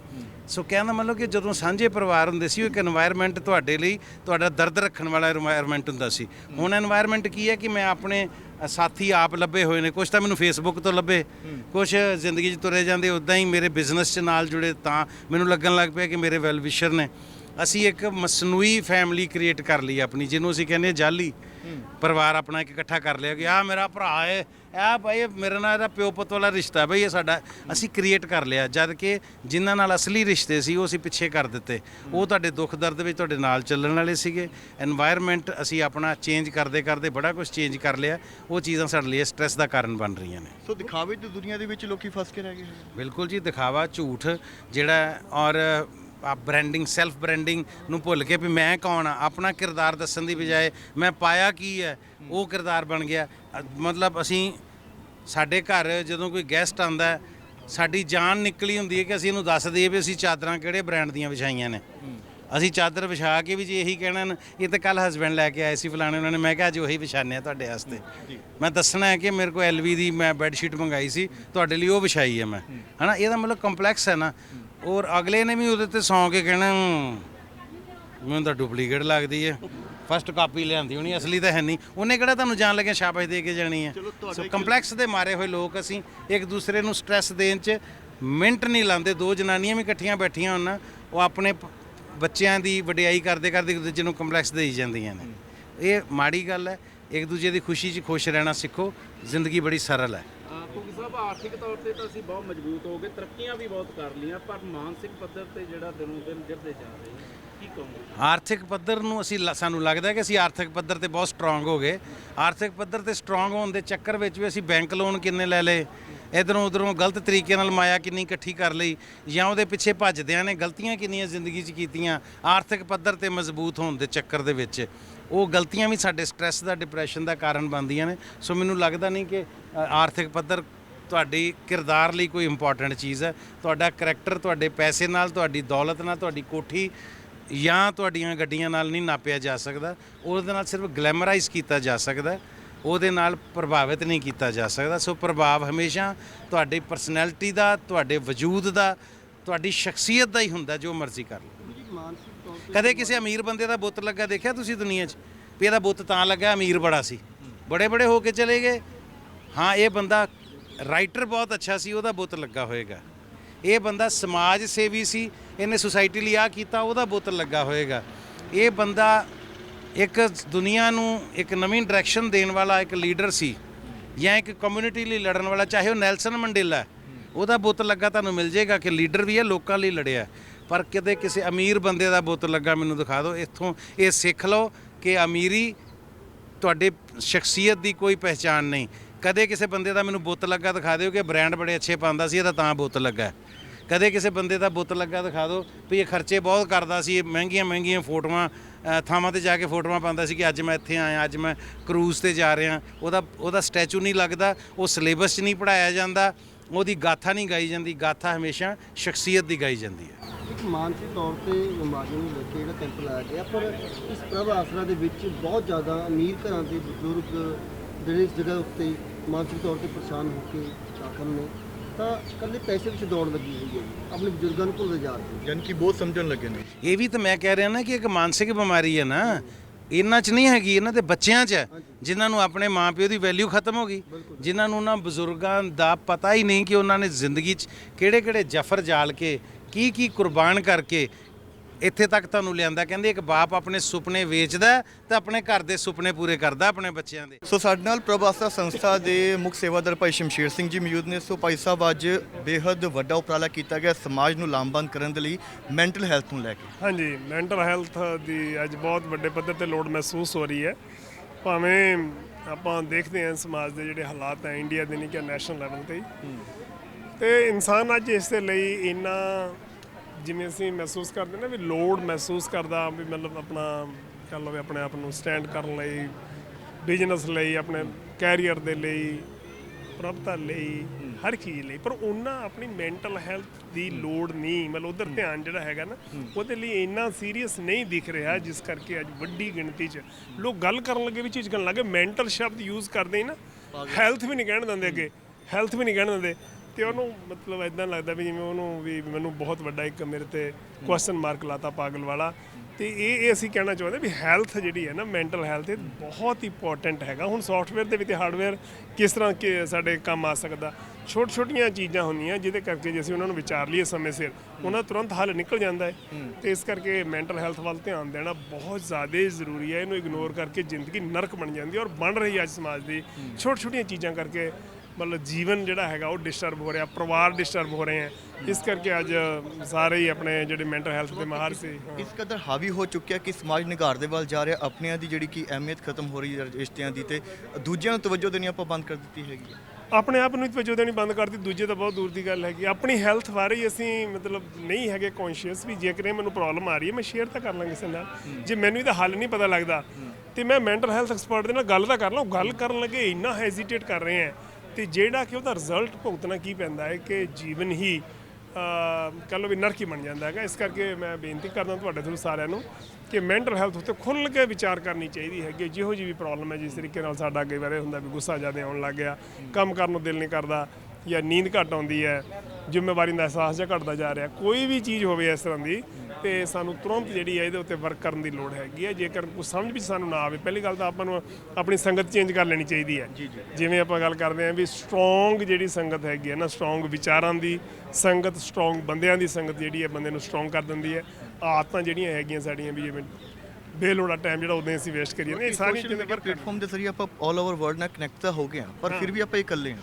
ਸੋ ਕਹਿਣ ਦਾ ਮਤਲਬ ਕਿ ਜਦੋਂ ਸਾਂਝੇ ਪਰਿਵਾਰ ਹੁੰਦੇ ਸੀ, ਉਹ ਇੱਕ এনवायरमेंट ਤੁਹਾਡੇ ਲਈ, ਤੁਹਾਡਾ ਦਰਦ ਰੱਖਣ ਵਾਲਾ এনवायरमेंट ਹੁੰਦਾ ਸੀ। ਹੁਣ এনवायरमेंट ਕੀ ਹੈ ਕਿ ਮੈਂ ਆਪਣੇ ਸਾਥੀ ਆਪ ਲੱਭੇ ਹੋਏ ਨੇ। ਕੁਝ ਤਾਂ ਮੈਨੂੰ ਫੇਸਬੁੱਕ ਤੋਂ ਲੱਭੇ। ਕੁਝ ਜ਼ਿੰਦਗੀ 'ਚ ਤੁਰੇ ਜਾਂਦੇ ਉਦਾਂ ਹੀ ਮੇਰੇ ਬਿਜ਼ਨਸ 'ਚ ਨਾਲ ਜੁੜੇ ਤਾਂ ਮੈਨੂੰ ਲੱਗਣ ਲੱਗ ਪਿਆ ਕਿ ਮੇਰੇ ਵੈਲ ਵਿਸ਼ਰ ਨੇ। ਅਸੀਂ ਇੱਕ ਮਸਨੂਈ ਫੈਮਿਲੀ ਕ੍ਰੀਏਟ ਕਰ ਲਈ ਆਪਣੀ, ਜਿਹਨੂੰ ਅਸੀਂ ਕਹਿੰਦੇ ਜਾਲੀ। ਪਰਿਵਾਰ ਆਪਣਾ ਇੱਕ ਇਕੱਠਾ ਕਰ ਲਿਆ ਕਿ ਆਹ ਮੇਰਾ ਭਰਾ ਹੈ ਆ ਭਾਈ ਮੇਰੇ ਨਾਲ ਇਹਦਾ ਪਿਓ ਪੁੱਤ ਵਾਲਾ ਰਿਸ਼ਤਾ ਭਾਈ ਇਹ ਸਾਡਾ ਅਸੀਂ ਕ੍ਰੀਏਟ ਕਰ ਲਿਆ। ਜਦ ਕਿ ਜਿਨ੍ਹਾਂ ਨਾਲ ਅਸਲੀ ਰਿਸ਼ਤੇ ਸੀ ਉਹ ਅਸੀਂ ਪਿੱਛੇ ਕਰ ਦਿੱਤੇ। ਉਹ ਤੁਹਾਡੇ ਦੁੱਖ ਦਰਦ ਵਿੱਚ ਤੁਹਾਡੇ ਨਾਲ ਚੱਲਣ ਵਾਲੇ ਸੀਗੇ। এনवायरमेंट ਅਸੀਂ ਆਪਣਾ ਚੇਂਜ ਕਰਦੇ ਕਰਦੇ ਬੜਾ ਕੁਝ ਚੇਂਜ ਕਰ ਲਿਆ। ਉਹ ਚੀਜ਼ਾਂ ਸਾਡੇ ਲਈ ਸਟ्रेस ਦਾ ਕਾਰਨ ਬਣ ਰਹੀਆਂ ਨੇ। ਸੋ ਦਿਖਾਵੇ ਤੇ ਦੁਨੀਆ ਦੇ ਵਿੱਚ ਲੋਕੀ ਫਸ ਕੇ ਰਹਿ ਗਏ ਬਿਲਕੁਲ ਜੀ ਦਿਖਾਵਾ ਝੂਠ ਜਿਹੜਾ ਔਰ ਆ ਬ੍ਰਾਂਡਿੰਗ ਸੈਲਫ ਬ੍ਰਾਂਡਿੰਗ ਨੂੰ ਭੁੱਲ ਕੇ ਵੀ ਮੈਂ ਕੌਣ ਆ? ਆਪਣਾ ਕਿਰਦਾਰ ਦੱਸਣ ਦੀ ਬਜਾਏ ਮੈਂ ਪਾਇਆ ਕੀ ਹੈ? ਉਹ ਕਿਰਦਾਰ ਬਣ ਗਿਆ। ਮਤਲਬ ਅਸੀਂ ਸਾਡੇ ਘਰ ਜਦੋਂ ਕੋਈ ਗੈਸਟ ਆਂਦਾ ਹੈ ਸਾਡੀ ਜਾਨ ਨਿਕਲੀ ਹੁੰਦੀ ਹੈ ਕਿ ਅਸੀਂ ਇਹਨੂੰ ਦੱਸ ਦਈਏ ਵੀ ਅਸੀਂ ਚਾਦਰਾਂ ਕਿਹੜੇ ਬ੍ਰਾਂਡ ਦੀਆਂ ਵਿਛਾਈਆਂ ਨੇ। ਅਸੀਂ ਚਾਦਰ ਵਿਛਾ ਕੇ ਵੀ ਜੇ ਇਹੀ ਕਹਿਣਾ ਨਾ, ਇਹ ਤਾਂ ਕੱਲ ਹਸਬੰਡ ਲੈ ਕੇ ਆਏ ਸੀ ਫਲਾਣੇ ਉਹਨਾਂ ਨੇ ਮੈਂ ਕਿਹਾ ਅੱਜ ਉਹੀ ਵਿਛਾਣੇ ਆ ਤੁਹਾਡੇ ਵਾਸਤੇ। ਮੈਂ ਦੱਸਣਾ ਹੈ ਕਿ ਮੇਰੇ ਕੋਲ ਐਲਵੀ ਦੀ ਮੈਂ ਬੈੱਡ ਸ਼ੀਟ ਮੰਗਾਈ ਸੀ ਤੁਹਾਡੇ ਲਈ ਉਹ ਵਿਛਾਈ ਹੈ ਮੈਂ। ਹਨਾ ਇਹਦਾ ਮਤਲਬ ਕੰਪਲੈਕਸ ਹੈ ਨਾ। ਔਰ ਅਗਲੇ ਨੇ ਵੀ ਉਹਦੇ ਤੇ ਸੌਂ ਕੇ ਕਹਿਣਾ "ਹਮ, ਮੈਨੂੰ ਤਾਂ ਡੁਪਲੀਕੇਟ ਲੱਗਦੀ ਹੈ। ਫਸਟ ਕਾਪੀ ਲਿਆਂਦੀ ਹੋਣੀ ਅਸਲੀ ਤਾਂ ਹੈ ਨਹੀਂ। ਉਹਨੇ ਕਿਹੜਾ ਤੁਹਾਨੂੰ ਜਾਣ ਲੱਗਿਆ ਸ਼ਾਬਾਸ਼ ਦੇ ਕੇ ਜਾਣੀ ਹੈ ਸੋ ਕੰਪਲੈਕਸ ਦੇ ਮਾਰੇ ਹੋਏ ਲੋਕ ਅਸੀਂ ਇੱਕ ਦੂਸਰੇ ਨੂੰ ਸਟ੍ਰੈਸ ਦੇਣ 'ਚ ਮਿੰਟ ਨਹੀਂ ਲਾਉਂਦੇ ਦੋ ਜਨਾਨੀਆਂ ਵੀ ਇਕੱਠੀਆਂ ਬੈਠੀਆਂ ਹੋਣ ਉਹ ਆਪਣੇ ਬੱਚਿਆਂ ਦੀ ਵਡਿਆਈ ਕਰਦੇ ਕਰਦੇ ਇੱਕ ਦੂਜੇ ਨੂੰ ਕੰਪਲੈਕਸ ਦੇਈ ਜਾਂਦੀਆਂ ਨੇ। ਇਹ ਮਾੜੀ ਗੱਲ ਹੈ। ਇੱਕ ਦੂਜੇ ਦੀ ਖੁਸ਼ੀ 'ਚ ਖੁਸ਼ ਰਹਿਣਾ ਸਿੱਖੋ। ਜ਼ਿੰਦਗੀ ਬੜੀ ਸਰਲ ਹੈ। ਕਿਉਂਕਿ ਆਰਥਿਕ ਤੌਰ ਤੇ ਤਾਂ ਅਸੀਂ ਬਹੁਤ ਮਜ਼ਬੂਤ ਹੋ ਗਏ। ਤਰੱਕੀਆਂ ਵੀ ਬਹੁਤ ਕਰ ਲਈਆਂ ਪਰ ਮਾਨਸਿਕ ਪੱਧਰ ਤੇ ਜਿਹੜਾ ਦਿਨੋਂ ਦਿਨ ਗਿਰਦੇ ਜਾ ਰਹੇ ਹਾਂ ਕੀ ਕਹੋਗੇ? ਆਰਥਿਕ ਪੱਧਰ ਨੂੰ ਅਸੀਂ ਲ- ਸਾਨੂੰ ਲੱਗਦਾ ਹੈ ਕਿ ਅਸੀਂ ਆਰਥਿਕ ਪੱਧਰ ਤੇ ਬਹੁਤ ਸਟਰੋਂਗ ਹੋ ਗਏ। ਆਰਥਿਕ ਪੱਧਰ ਤੇ ਸਟਰੋਂਗ ਹੋਣ ਦੇ ਚੱਕਰ ਵਿੱਚ ਵੀ ਅਸੀਂ ਬੈਂਕ ਲੋਨ ਕਿੰਨੇ ਲੈ ਲਏ ਇਧਰੋਂ ਉਧਰੋਂ ਗਲਤ ਤਰੀਕੇ ਨਾਲ ਮਾਇਆ ਕਿੰਨੀ ਇਕੱਠੀ ਕਰ ਲਈ ਜਾਂ ਉਹਦੇ ਪਿੱਛੇ ਭੱਜਦਿਆਂ ਨੇ ਗਲਤੀਆਂ ਕਿੰਨੀਆਂ ਜ਼ਿੰਦਗੀ 'ਚ ਕੀਤੀਆਂ ਆਰਥਿਕ ਪੱਧਰ ਤੇ ਮਜ਼ਬੂਤ ਹੋਣ ਦੇ ਚੱਕਰ ਦੇ ਵਿੱਚ। ਉਹ ਗਲਤੀਆਂ ਵੀ ਸਾਡੇ ਸਟ੍ਰੈਸ ਦਾ ਡਿਪਰੈਸ਼ਨ ਦਾ ਕਾਰਨ ਬਣਦੀਆਂ ਨੇ। ਸੋ ਮੈਨੂੰ ਲੱਗਦਾ ਨਹੀਂ ਕਿ ਅ, ਆਰਥਿਕ ਪੱਧਰ ਤੁਹਾਡੀ ਕਿਰਦਾਰ ਲਈ ਕੋਈ ਇੰਪੋਰਟੈਂਟ ਚੀਜ਼ ਹੈ। ਤੁਹਾਡਾ ਕਰੈਕਟਰ ਤੁਹਾਡੇ ਪੈਸੇ ਨਾਲ ਤੁਹਾਡੀ ਦੌਲਤ ਨਾਲ ਤੁਹਾਡੀ ਕੋਠੀ ਜਾਂ ਤੁਹਾਡੀਆਂ ਗੱਡੀਆਂ ਨਾਲ ਨਹੀਂ ਨਾਪਿਆ ਜਾ ਸਕਦਾ ਉਹਦੇ ਨਾਲ ਸਿਰਫ ਗਲੈਮਰਾਈਜ਼ ਕੀਤਾ ਜਾ ਸਕਦਾ ਉਹਦੇ ਨਾਲ ਪ੍ਰਭਾਵਿਤ ਨਹੀਂ ਕੀਤਾ ਜਾ ਸਕਦਾ। ਸੋ ਪ੍ਰਭਾਵ ਹਮੇਸ਼ਾ ਤੁਹਾਡੀ ਪਰਸਨੈਲਿਟੀ ਦਾ ਤੁਹਾਡੇ ਵਜੂਦ ਦਾ ਤੁਹਾਡੀ ਸ਼ਖਸੀਅਤ ਦਾ ਹੀ ਹੁੰਦਾ ਜੋ ਮਰਜ਼ੀ ਕਰ ਲਓ। ਕਦੇ ਕਿਸੇ ਅਮੀਰ ਬੰਦੇ ਦਾ ਬੁੱਤ ਲੱਗਾ ਦੇਖਿਆ ਤੁਸੀਂ ਦੁਨੀਆ 'ਚ? ਵੀ ਇਹਦਾ ਬੁੱਤ ਤਾਂ ਲੱਗਾ ਅਮੀਰ ਬੜਾ ਸੀ। ਬੜੇ ਬੜੇ ਹੋ ਕੇ ਚਲੇ ਗਏ। ਹਾਂ ਇਹ ਬੰਦਾ ਰਾਈਟਰ ਬਹੁਤ ਅੱਛਾ ਸੀ ਉਹਦਾ ਬੁੱਤ ਲੱਗਾ ਹੋਏਗਾ। ਇਹ ਬੰਦਾ ਸਮਾਜ ਸੇਵੀ ਸੀ ਇਹਨੇ ਸੁਸਾਇਟੀ ਲਈ ਆ ਕੀਤਾ ਉਹਦਾ ਬੁੱਤ ਲੱਗਾ ਹੋਏਗਾ। ਇਹ ਬੰਦਾ ਇੱਕ ਦੁਨੀਆ ਨੂੰ ਇੱਕ ਨਵੀਂ ਡਾਇਰੈਕਸ਼ਨ ਦੇਣ ਵਾਲਾ ਇੱਕ ਲੀਡਰ ਸੀ ਜਾਂ ਇੱਕ ਕਮਿਊਨਿਟੀ ਲਈ ਲੜਨ ਵਾਲਾ ਚਾਹੇ ਉਹ ਨੈਲਸਨ ਮੰਡੇਲਾ ਹੈ, ਉਹਦਾ ਬੁੱਤ ਲੱਗਾ ਤੁਹਾਨੂੰ ਮਿਲ ਜਾਏਗਾ ਕਿ ਲੀਡਰ ਵੀ ਹੈ ਲੋਕਾਂ ਲਈ ਲੜਿਆ ਪਰ ਕਿਤੇ ਕਿਸੇ ਅਮੀਰ ਬੰਦੇ ਦਾ ਬੁੱਤ ਲੱਗਾ ਮੈਨੂੰ ਦਿਖਾ ਦਿਓ ਇੱਥੋਂ ਇਹ ਸਿੱਖ ਲਓ ਕਿ ਅਮੀਰੀ ਤੁਹਾਡੇ ਸ਼ਖਸੀਅਤ ਦੀ ਕੋਈ ਪਹਿਚਾਨ ਨਹੀਂ। ਕਦੇ ਕਿਸੇ ਬੰਦੇ ਦਾ ਮੈਨੂੰ ਬੁੱਤ ਲੱਗਾ ਦਿਖਾ ਦਿਓ ਕਿ ਬ੍ਰਾਂਡ ਬੜੇ ਅੱਛੇ ਪਾਉਂਦਾ ਸੀ ਇਹਦਾ ਤਾਂ ਬੁੱਤ ਲੱਗਾ। ਕਦੇ ਕਿਸੇ ਬੰਦੇ ਦਾ ਬੁੱਤ ਲੱਗਾ ਦਿਖਾ ਦਿਓ ਵੀ ਇਹ ਖਰਚੇ ਬਹੁਤ ਕਰਦਾ ਸੀ, ਇਹ ਮਹਿੰਗੀਆਂ ਮਹਿੰਗੀਆਂ ਫੋਟੋਆਂ ਥਾਵਾਂ ਤੇ ਜਾ ਕੇ ਫੋਟੋਆਂ ਪਾਉਂਦਾ ਸੀ ਕਿ ਅੱਜ ਮੈਂ ਇੱਥੇ ਆਇਆ, ਅੱਜ ਮੈਂ ਕਰੂਜ਼ ਤੇ ਜਾ ਰਿਹਾ। ਉਹਦਾ ਉਹਦਾ ਸਟੈਚੂ ਨਹੀਂ ਲੱਗਦਾ, ਉਹ ਸਿਲੇਬਸ 'ਚ ਨਹੀਂ ਪੜਾਇਆ ਜਾਂਦਾ, ਉਹਦੀ ਗਾਥਾ ਨਹੀਂ ਗਾਈ ਜਾਂਦੀ, ਗਾਥਾ ਹਮੇਸ਼ਾ ਸ਼ਖਸੀਅਤ ਦੀ ਗਾਈ ਜਾਂਦੀ ਹੈ। ਮਾਨਸਿਕ ਤੌਰ ਤੇ ਬਿਮਾਰੀ ਨੂੰ ਲੈ ਕੇ ਜਿਹੜਾ ਕੈਂਪ ਲਾਇਆ ਗਿਆ, ਪਰ ਇਸ ਪ੍ਰਭ ਆਸਰਾ ਦੇ ਵਿੱਚ ਬਹੁਤ ਜ਼ਿਆਦਾ ਅਮੀਰ ਘਰਾਂ ਦੇ ਬਜ਼ੁਰਗ ਜਿਹੜੇ ਇਸ ਜਗ੍ਹਾ ਉੱਤੇ ਮਾਨਸਿਕ ਤੌਰ ਤੇ ਪਰੇਸ਼ਾਨ ਹੋ ਕੇ ਦਾਖਲ ਨੇ ਤਾਂ ਇਕੱਲੇ ਪੈਸੇ ਵਿੱਚ ਦੌੜ ਲੱਗੀ ਹੋਈ ਹੈ ਜੀ। ਆਪਣੇ ਬਜ਼ੁਰਗਾਂ ਨੂੰ ਭੁੱਲਦੇ ਜਾ ਰਹੇ ਯਾਨੀ ਕਿ ਬਹੁਤ ਸਮਝਣ ਲੱਗੇ ਨੇ। ਇਹ ਵੀ ਤਾਂ ਮੈਂ ਕਹਿ ਰਿਹਾ ਨਾ ਕਿ ਇੱਕ ਮਾਨਸਿਕ ਬਿਮਾਰੀ ਹੈ ਨਾ ਇਹਨਾਂ 'ਚ ਨਹੀਂ ਹੈਗੀ ਇਹਨਾਂ ਦੇ ਬੱਚਿਆਂ 'ਚ ਹੈ ਜਿਨ੍ਹਾਂ ਨੂੰ ਆਪਣੇ ਮਾਪਿਓ ਦੀ ਵੈਲਿਊ ਖਤਮ ਹੋ ਗਈ ਜਿਨ੍ਹਾਂ ਨੂੰ ਉਹਨਾਂ ਬਜ਼ੁਰਗਾਂ ਦਾ ਪਤਾ ਹੀ ਨਹੀਂ ਕਿ ਉਹਨਾਂ ਨੇ ਜ਼ਿੰਦਗੀ 'ਚ ਕਿਹੜੇ-ਕਿਹੜੇ ਜਫਰ ਜਾਲ ਕੇ ਕੀ ਕੀ ਕੁਰਬਾਨ ਕਰਕੇ ਇੱਥੇ ਤੱਕ ਤੁਹਾਨੂੰ ਲਿਆਂਦਾ ਕਹਿੰਦੇ ਇੱਕ ਬਾਪ ਆਪਣੇ ਸੁਪਨੇ ਵੇਚਦਾ ਤੇ ਆਪਣੇ ਘਰ ਦੇ ਸੁਪਨੇ ਪੂਰੇ ਕਰਦਾ ਆਪਣੇ ਬੱਚਿਆਂ ਦੇ। ਸੋ ਸਾਡੇ ਨਾਲ ਪ੍ਰਭਾਸਾ ਸੰਸਥਾ ਦੇ ਮੁੱਖ ਸੇਵਾਦਾਰ ਭਾਈ ਸ਼ਮਸ਼ੀਰ ਸਿੰਘ ਜੀ ਮੌਜੂਦ ਨੇ। ਸੋ ਭਾਈ ਸਾਹਿਬ ਅੱਜ ਬੇहद ਵੱਡਾ ਉਪਰਾਲਾ ਕੀਤਾ ਗਿਆ ਸਮਾਜ ਨੂੰ ਲਾਮਬੰਦ ਕਰਨ ਦੇ ਲਈ ਮੈਂਟਲ ਹੈਲਥ ਨੂੰ ਲੈ ਕੇ। ਹਾਂਜੀ ਮੈਂਟਲ ਹੈਲਥ ਦੀ ਅੱਜ ਬਹੁਤ ਵੱਡੇ ਪੱਧਰ ਤੇ ਲੋੜ ਮਹਿਸੂਸ ਹੋ ਰਹੀ ਹੈ। ਭਾਵੇਂ ਆਪਾਂ ਦੇਖਦੇ ਹਾਂ ਸਮਾਜ ਦੇ ਜਿਹੜੇ ਹਾਲਾਤ ਹੈ ਇੰਡੀਆ ਦੇ ਨਹੀਂ ਕਿ ਨੈਸ਼ਨਲ ਲੈਵਲ ਤੇ ਤੇ ਇਨਸਾਨ ਅੱਜ ਇਸ ਦੇ ਲਈ ਇੰਨਾ ਜਿਵੇਂ ਅਸੀਂ ਮਹਿਸੂਸ ਕਰਦੇ ਨਾ ਵੀ ਲੋੜ ਮਹਿਸੂਸ ਕਰਦਾ ਵੀ ਮਤਲਬ ਆਪਣਾ ਕਰ ਲਵੇ ਆਪਣੇ ਆਪ ਨੂੰ ਸਟੈਂਡ ਕਰਨ ਲਈ ਬਿਜ਼ਨਸ ਲਈ ਆਪਣੇ ਕੈਰੀਅਰ ਦੇ ਲਈ ਪ੍ਰਭਤਾ ਲਈ ਹਰ ਚੀਜ਼ ਲਈ। ਪਰ ਉਹਨਾਂ ਆਪਣੀ ਮੈਂਟਲ ਹੈਲਥ ਦੀ ਲੋੜ ਨਹੀਂ। ਮਤਲਬ ਉਧਰ ਧਿਆਨ ਜਿਹੜਾ ਹੈਗਾ ਨਾ ਉਹਦੇ ਲਈ ਇੰਨਾ ਸੀਰੀਅਸ ਨਹੀਂ ਦਿਖ ਰਿਹਾ ਜਿਸ ਕਰਕੇ ਅੱਜ ਵੱਡੀ ਗਿਣਤੀ 'ਚ ਲੋਕ ਗੱਲ ਕਰਨ ਲੱਗੇ ਵੀ ਚੀਜ਼ ਕਰਨ ਲੱਗੇ। ਮੈਂਟਲ ਸ਼ਬਦ ਯੂਜ਼ ਕਰਦੇ ਹੀ ਨਾ। ਹੈਲਥ ਵੀ ਨਹੀਂ ਕਹਿਣ ਦਿੰਦੇ ਅੱਗੇ। ਹੈਲਥ ਵੀ ਨਹੀਂ ਕਹਿਣ ਦਿੰਦੇ। ਤੇ ਉਹਨੂੰ ਮਤਲਬ ਇਦਾਂ ਲੱਗਦਾ ਵੀ ਜਿਵੇਂ ਉਹਨੂੰ ਵੀ ਮੈਨੂੰ ਬਹੁਤ ਵੱਡਾ ਇੱਕ ਮੇਰੇ ਤੇ ਕੁਐਸਚਨ ਮਾਰਕ ਲਾਤਾ ਪਾਗਲ ਵਾਲਾ। ਤੇ ਇਹ ਇਹ ਅਸੀਂ ਕਹਿਣਾ ਚਾਹੁੰਦੇ ਵੀ ਹੈਲਥ ਜਿਹੜੀ ਹੈ ਨਾ ਮੈਂਟਲ ਹੈਲਥ ਇਹ ਬਹੁਤ ਇੰਪੋਰਟੈਂਟ ਹੈਗਾ। ਹੁਣ ਸੌਫਟਵੇਅਰ ਦੇ ਵਿੱਚ ਹਾਰਡਵੇਅਰ ਕਿਸ ਤਰ੍ਹਾਂ ਕਿ ਸਾਡੇ ਕੰਮ ਆ ਸਕਦਾ। ਛੋਟ ਛੋਟੀਆਂ ਚੀਜ਼ਾਂ ਹੁੰਦੀਆਂ ਜਿਹਦੇ ਕਰਕੇ ਜੇ ਅਸੀਂ ਉਹਨਾਂ ਨੂੰ ਵਿਚਾਰ ਲਈਏ ਸਮੇਂ ਸਿਰ ਉਹਨਾਂ ਦਾ ਤੁਰੰਤ ਹੱਲ ਨਿਕਲ ਜਾਂਦਾ ਹੈ। ਤੇ ਇਸ ਕਰਕੇ ਮੈਂਟਲ ਹੈਲਥ ਵੱਲ ਧਿਆਨ ਦੇਣਾ ਬਹੁਤ ਜ਼ਿਆਦਾ ਜ਼ਰੂਰੀ ਹੈ। ਇਹਨੂੰ ਇਗਨੋਰ ਕਰਕੇ ਜ਼ਿੰਦਗੀ ਨਰਕ ਬਣ ਜਾਂਦੀ ਹੈ ਔਰ ਬਣ ਰਹੀ ਹੈ ਅੱਜ ਸਮਾਜ ਦੀ ਛੋਟ ਛੋਟੀਆਂ ਚੀਜ਼ਾਂ ਕਰਕੇ ਮਤਲਬ ਜੀਵਨ ਜਿਹੜਾ ਹੈਗਾ ਉਹ ਡਿਸਟਰਬ ਹੋ ਰਿਹਾ ਪਰਿਵਾਰ ਡਿਸਟਰਬ ਹੋ ਰਹੇ ਹੈ। ਇਸ ਕਰਕੇ ਅੱਜ ਸਾਰੇ ਹੀ ਆਪਣੇ ਜਿਹੜੇ ਮੈਂਟਲ ਹੈਲਥ ਦੇ ਮਾਹਰ ਸੀ। ਇਸ ਕਦਰ ਹਾਵੀ ਹੋ ਚੁੱਕਿਆ ਕਿ ਸਮਾਜ ਨਿਗਾਰ ਦੇ ਵੱਲ ਜਾ ਰਿਹਾ ਆਪਣਿਆਂ ਦੀ ਜਿਹੜੀ ਕਿ ਅਹਿਮੀਅਤ ਖਤਮ ਹੋ ਰਹੀ ਹੈ ਰਿਸ਼ਤਿਆਂ ਦੀ ਤੇ ਦੂਜਿਆਂ ਨੂੰ ਤਵੱਜੋ ਦੇਣੀ ਆਪਾਂ ਬੰਦ ਕਰ ਦਿੱਤੀ ਹੈਗੀ ਆਪਣੇ ਆਪ ਨੂੰ ਤਵੱਜੋ ਦੇਣੀ ਬੰਦ ਕਰਤੀ ਦੂਜੇ ਤਾਂ ਬਹੁਤ ਦੂਰ ਦੀ ਗੱਲ ਹੈਗੀ। ਆਪਣੀ ਹੈਲਥ ਬਾਰੇ ਹੀ ਅਸੀਂ ਮਤਲਬ ਨਹੀਂ ਹੈਗੇ ਕੌਨਸ਼ੀਅਸ ਵੀ ਜੇਕਰ ਇਹ ਮੈਨੂੰ ਪ੍ਰੋਬਲਮ ਆ ਰਹੀ ਹੈ ਮੈਂ ਸ਼ੇਅਰ ਤਾਂ ਕਰ ਲਾਂਗਾ ਕਿਸੇ ਨਾਲ। ਜੇ ਮੈਨੂੰ ਇਹਦਾ ਹੱਲ ਨਹੀਂ ਪਤਾ ਲੱਗਦਾ ਤੇ ਮੈਂ ਮੈਂਟਲ ਹੈਲਥ ਐਕਸਪਰਟ ਦੇ ਨਾਲ ਗੱਲ ਤਾਂ ਕਰ ਲਾਂ ਉਹ ਗੱਲ ਕਰਨ ਲੱਗੇ ਇੰਨਾ ਹੈਜ਼ਿਟੇਟ ਕਰ ਰਹੇ ਆ ਤੇ ਜਿਹੜਾ ਕਿ ਉਹਦਾ ਰਿਜ਼ਲਟ ਭੁਗਤਣਾ ਕੀ ਪੈਂਦਾ ਹੈ ਕਿ ਜੀਵਨ ਹੀ ਕਹ ਲਓ ਵੀ ਨਰਕੀ ਬਣ ਜਾਂਦਾ ਹੈਗਾ। ਇਸ ਕਰਕੇ ਮੈਂ ਬੇਨਤੀ ਕਰਦਾ ਤੁਹਾਡੇ ਥਰੂ ਸਾਰਿਆਂ ਨੂੰ ਕਿ ਮੈਂਟਲ ਹੈਲਥ ਉੱਤੇ ਖੁੱਲ੍ਹ ਕੇ ਵਿਚਾਰ ਕਰਨੀ ਚਾਹੀਦੀ ਹੈਗੀ ਜਿਹੋ ਜਿਹੀ ਵੀ ਪ੍ਰੋਬਲਮ ਹੈ, ਜਿਸ ਤਰੀਕੇ ਨਾਲ ਸਾਡਾ ਅੱਗੇ ਵਾਰ ਇਹ ਹੁੰਦਾ ਵੀ ਗੁੱਸਾ ਜ਼ਿਆਦਾ ਆਉਣ ਲੱਗ ਗਿਆ, ਕੰਮ ਕਰਨ ਨੂੰ ਦਿਲ ਨਹੀਂ ਕਰਦਾ ਜਾਂ ਨੀਂਦ ਘੱਟ ਆਉਂਦੀ ਹੈ, ਜ਼ਿੰਮੇਵਾਰੀ ਦਾ ਅਹਿਸਾਸ ਜਿਹਾ ਘਟਦਾ ਜਾ ਰਿਹਾ। ਕੋਈ ਵੀ ਚੀਜ਼ ਹੋਵੇ ਇਸ ਤਰ੍ਹਾਂ ਦੀ ਤੇ ਸਾਨੂੰ ਤੁਰੰਤ ਜਿਹੜੀ ਹੈ ਇਹਦੇ ਉੱਤੇ ਵਰਕ ਕਰਨ ਦੀ ਲੋੜ ਹੈਗੀ ਹੈ। ਜੇਕਰ ਕੁਝ ਸਮਝ ਵਿੱਚ ਸਾਨੂੰ ਨਾ ਆਵੇ ਪਹਿਲੀ ਗੱਲ ਤਾਂ ਆਪਾਂ ਨੂੰ ਆਪਣੀ ਸੰਗਤ ਚੇਂਜ ਕਰ ਲੈਣੀ ਚਾਹੀਦੀ ਹੈ। ਜਿਵੇਂ ਆਪਾਂ ਗੱਲ ਕਰਦੇ ਹਾਂ ਵੀ ਸਟਰੋਂਗ ਜਿਹੜੀ ਸੰਗਤ ਹੈਗੀ ਹੈ ਨਾ ਸਟਰੋਂਗ ਵਿਚਾਰਾਂ ਦੀ ਸੰਗਤ ਸਟਰੋਂਗ ਬੰਦਿਆਂ ਦੀ ਸੰਗਤ ਜਿਹੜੀ ਹੈ ਬੰਦੇ ਨੂੰ ਸਟਰੋਂਗ ਕਰ ਦਿੰਦੀ ਹੈ। ਆਦਤਾਂ ਜਿਹੜੀਆਂ ਹੈਗੀਆਂ ਸਾਡੀਆਂ ਵੀ ਜਿਵੇਂ ਬੇਲੋੜਾ ਟਾਈਮ ਜਿਹੜਾ ਉਦੋਂ ਅਸੀਂ ਵੇਸਟ ਕਰੀਏ ਨੇ ਇਹ ਸਾਰੀਆਂ ਸੋਸ਼ਲ ਚੀਜ਼ਾਂ ਮੀਡੀਆ ਪਲੇਟਫਾਰਮ ਦੇ ਜ਼ਰੀਏ ਆਪਾਂ 올 ਓਵਰ ਵਰਲਡ ਨਾਲ ਕਨੈਕਟ ਤਾਂ ਹੋ ਗਏ ਹਾਂ ਪਰ ਫਿਰ ਵੀ ਆਪਾਂ ਇਕੱਲੇ ਹਾਂ।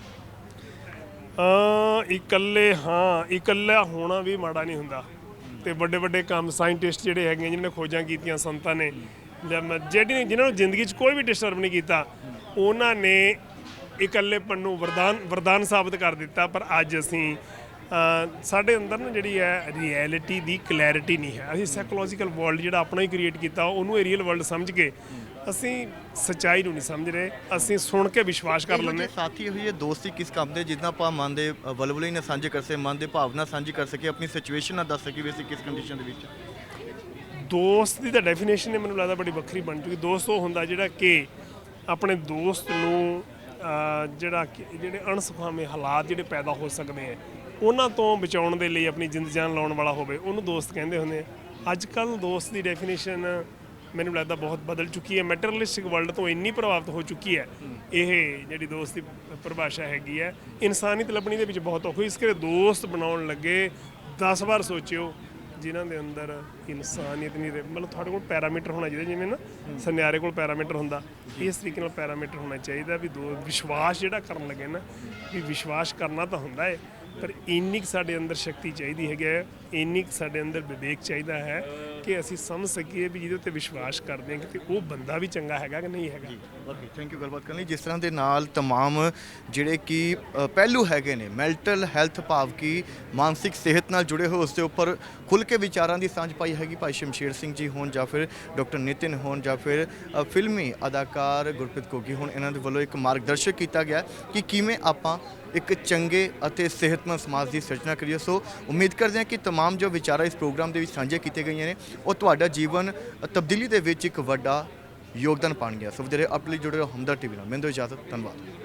ਹਾਂ ਇਕੱਲੇ ਹਾਂ ਇਕੱਲਾ ਹੋਣਾ ਵੀ ਮਾੜਾ ਨਹੀਂ ਹੁੰਦਾ। ਤੇ ਵੱਡੇ ਵੱਡੇ ਕੰਮ ਸਾਇੰਟਿਸਟ ਜਿਹੜੇ ਹੈਗੇ ਜਿਨ੍ਹਾਂ ਨੇ ਖੋਜਾਂ ਕੀਤੀਆਂ, ਸੰਤਾਂ ਨੇ, ਜਾਂ ਮ- ਜਿਹੜੀ ਜਿਨ੍ਹਾਂ ਨੂੰ ਜ਼ਿੰਦਗੀ 'ਚ ਕੋਈ ਵੀ ਡਿਸਟਰਬ ਨਹੀਂ ਕੀਤਾ, ਉਹਨਾਂ ਨੇ ਇਕੱਲੇਪਨ ਨੂੰ ਵਰਦਾਨ ਵਰਦਾਨ ਸਾਬਤ ਕਰ ਦਿੱਤਾ, ਪਰ ਅੱਜ ਅਸੀਂ ਸਾਡੇ ਅੰਦਰ ਨਾ ਜਿਹੜੀ ਹੈ ਰਿਐਲਿਟੀ ਦੀ ਕਲੈਰਿਟੀ ਨਹੀਂ ਹੈ। ਅਸੀਂ ਸਾਈਕੋਲੋਜੀਕਲ ਵਰਲਡ ਜਿਹੜਾ ਆਪਣਾ ਹੀ ਕ੍ਰੀਏਟ ਕੀਤਾ, ਉਹਨੂੰ ਇਹ ਰੀਅਲ ਵਰਲਡ ਸਮਝ ਕੇ ਅਸੀਂ ਸੱਚਾਈ ਨੂੰ ਨਹੀਂ ਸਮਝ ਰਹੇ ਅਸੀਂ ਸੁਣ ਕੇ ਵਿਸ਼ਵਾਸ ਕਰ ਲੈਂਦੇ ਸਾਥੀ ਹੋਈ ਹੈ ਦੋਸਤੀ ਕਿਸ ਕੰਮ ਦੇ ਜਿੱਦਾਂ ਆਪਾਂ ਮਨ ਦੇ ਵਲਵਲੇ ਨੇ ਸਾਂਝੇ ਕਰ ਸੇ ਮਨ ਦੇ ਭਾਵਨਾ ਸਾਂਝੀ ਕਰ ਸਕੇ ਆਪਣੀ ਸਿਚੁਏਸ਼ਨ ਨਾਲ ਦੱਸ ਸਕੇ ਵੀ ਅਸੀਂ ਕਿਸ ਕੰਡੀਸ਼ਨ ਦੇ ਵਿੱਚ ਦੋਸਤ ਦੀ ਤਾਂ ਡੈਫੀਨੇਸ਼ਨ ਹੀ ਮੈਨੂੰ ਲੱਗਦਾ ਬੜੀ ਵੱਖਰੀ ਬਣ ਚੁੱਕੀ। ਦੋਸਤ ਉਹ ਹੁੰਦਾ ਜਿਹੜਾ ਕਿ ਆਪਣੇ ਦੋਸਤ ਨੂੰ ਜਿਹੜਾ ਜਿਹੜੇ ਅਣਸੁਖਾਵੇਂ ਹਾਲਾਤ ਜਿਹੜੇ ਪੈਦਾ ਹੋ ਸਕਦੇ ਆ ਉਹਨਾਂ ਤੋਂ ਬਚਾਉਣ ਦੇ ਲਈ ਆਪਣੀ ਜਿੰਦ ਜਾਨ ਲਾਉਣ ਵਾਲਾ ਹੋਵੇ ਉਹਨੂੰ ਦੋਸਤ ਕਹਿੰਦੇ ਹੁੰਦੇ ਆ। ਅੱਜ ਕੱਲ ਦੋਸਤ ਦੀ ਡੈਫੀਨੇਸ਼ਨ ਮੈਨੂੰ ਲੱਗਦਾ ਬਹੁਤ ਬਦਲ ਚੁੱਕੀ ਹੈ। ਮੈਟਰਲਿਸਟਿਕ ਵਰਲਡ ਤੋਂ ਇੰਨੀ ਪ੍ਰਭਾਵਿਤ ਹੋ ਚੁੱਕੀ ਹੈ। ਇਹ ਜਿਹੜੀ ਦੋਸਤ ਦੀ ਪਰਿਭਾਸ਼ਾ ਹੈਗੀ ਹੈ। ਇਨਸਾਨੀਅਤ ਲੱਭਣੀ ਦੇ ਵਿੱਚ ਬਹੁਤ ਔਖੀ ਇਸ ਕਰਕੇ ਦੋਸਤ ਬਣਾਉਣ ਲੱਗੇ। 10 ਵਾਰ ਸੋਚਿਓ, ਜਿਨ੍ਹਾਂ ਦੇ ਅੰਦਰ ਇਨਸਾਨੀਅਤ ਨਹੀਂ ਰਹੇ। ਮਤਲਬ ਤੁਹਾਡੇ ਕੋਲ ਪੈਰਾਮੀਟਰ ਹੋਣਾ ਚਾਹੀਦਾ, ਜਿਵੇਂ ਨਾ ਸੁਨਿਆਰੇ ਕੋਲ ਪੈਰਾਮੀਟਰ ਹੁੰਦਾ। ਇਸ ਤਰੀਕੇ ਨਾਲ ਪੈਰਾਮੀਟਰ ਹੋਣਾ ਚਾਹੀਦਾ ਵੀ ਦੋ ਵਿਸ਼ਵਾਸ ਜਿਹੜਾ ਕਰਨ ਲੱਗੇ ਨਾ, ਵੀ ਵਿਸ਼ਵਾਸ ਕਰਨਾ ਤਾਂ ਹੁੰਦਾ ਹੈ, ਪਰ ਇੰਨੀ ਕੁ ਸਾਡੇ ਅੰਦਰ ਸ਼ਕਤੀ ਚਾਹੀਦੀ ਹੈਗੀ ਹੈ। ਇੰਨੀ ਕੁ ਸਾਡੇ ਅੰਦਰ ਵਿਵੇਕ ਚਾਹੀਦਾ ਹੈ। ਕਿ ਅਸੀਂ ਸਮਝ ਸਕੀਏ ਵੀ ਜਿਹਦੇ ਉੱਤੇ ਵਿਸ਼ਵਾਸ ਕਰਦੇ ਹਾਂ ਕਿ ਉਹ ਬੰਦਾ ਵੀ ਚੰਗਾ ਹੈਗਾ ਕਿ ਨਹੀਂ ਹੈਗਾ ਓਕੇ ਥੈਂਕ ਯੂ ਗੱਲਬਾਤ ਕਰਨ ਲਈ ਜਿਸ ਤਰ੍ਹਾਂ ਦੇ ਨਾਲ तमाम ਜਿਹੜੇ ਕਿ ਅ, ਪਹਿਲੂ ਹੈਗੇ ਨੇ ਮੈਂਟਲ ਹੈਲਥ ਭਾਵ ਕਿ ਮਾਨਸਿਕ ਸਿਹਤ ਨਾਲ ਜੁੜੇ ਹੋਏ ਉਸ ਦੇ ਉੱਪਰ ਖੁੱਲ ਕੇ ਵਿਚਾਰਾਂ ਦੀ ਸਾਂਝ ਪਾਈ ਹੈਗੀ ਭਾਈ ਸ਼ਮਸ਼ੇਰ ਸਿੰਘ ਜੀ ਹੋਣ ਜਾਂ ਫਿਰ ਡਾਕਟਰ ਨਿਤਿਨ ਹੋਣ ਜਾਂ ਫਿਰ ਅ, ਫਿਲਮੀ ਅਦਾਕਾਰ ਗੁਰਪ੍ਰੀਤ ਕੋਗੀ ਹੋਣ ਇਹਨਾਂ ਦੇ ਵੱਲੋਂ ਇੱਕ ਮਾਰਗਦਰਸ਼ਕ ਕੀਤਾ ਗਿਆ ਕਿ ਕਿਵੇਂ ਆਪਾਂ ਇੱਕ ਚੰਗੇ ਅਤੇ ਸਿਹਤਮੰਦ ਸਮਾਜ ਦੀ ਸਿਰਜਣਾ ਕਰੀਏ ਸੋ ਉਮੀਦ ਕਰਦੇ ਹਾਂ ਕਿ तमाम ਜੋ ਵਿਚਾਰਾਂ ਇਸ ਪ੍ਰੋਗਰਾਮ ਦੇ ਵਿੱਚ ਸਾਂਝੇ ਕੀਤੇ ਗਈਆਂ ਨੇ ਉਹ ਤੁਹਾਡਾ ਜੀਵਨ ਅ, ਤਬਦੀਲੀ ਦੇ ਵਿੱਚ ਇੱਕ ਵੱਡਾ ਯੋਗਦਾਨ ਪਾਣਗੇ ਸੋ ਵਧੇਰੇ ਅਪਲੀ ਜੁੜੇ ਰਹੋ ਹਮਦਰ ਟੀਵੀ ਨਾਲ ਮੈਨੂੰ ਦਿਓ ਇਜਾਜ਼ਤ ਧੰਨਵਾਦ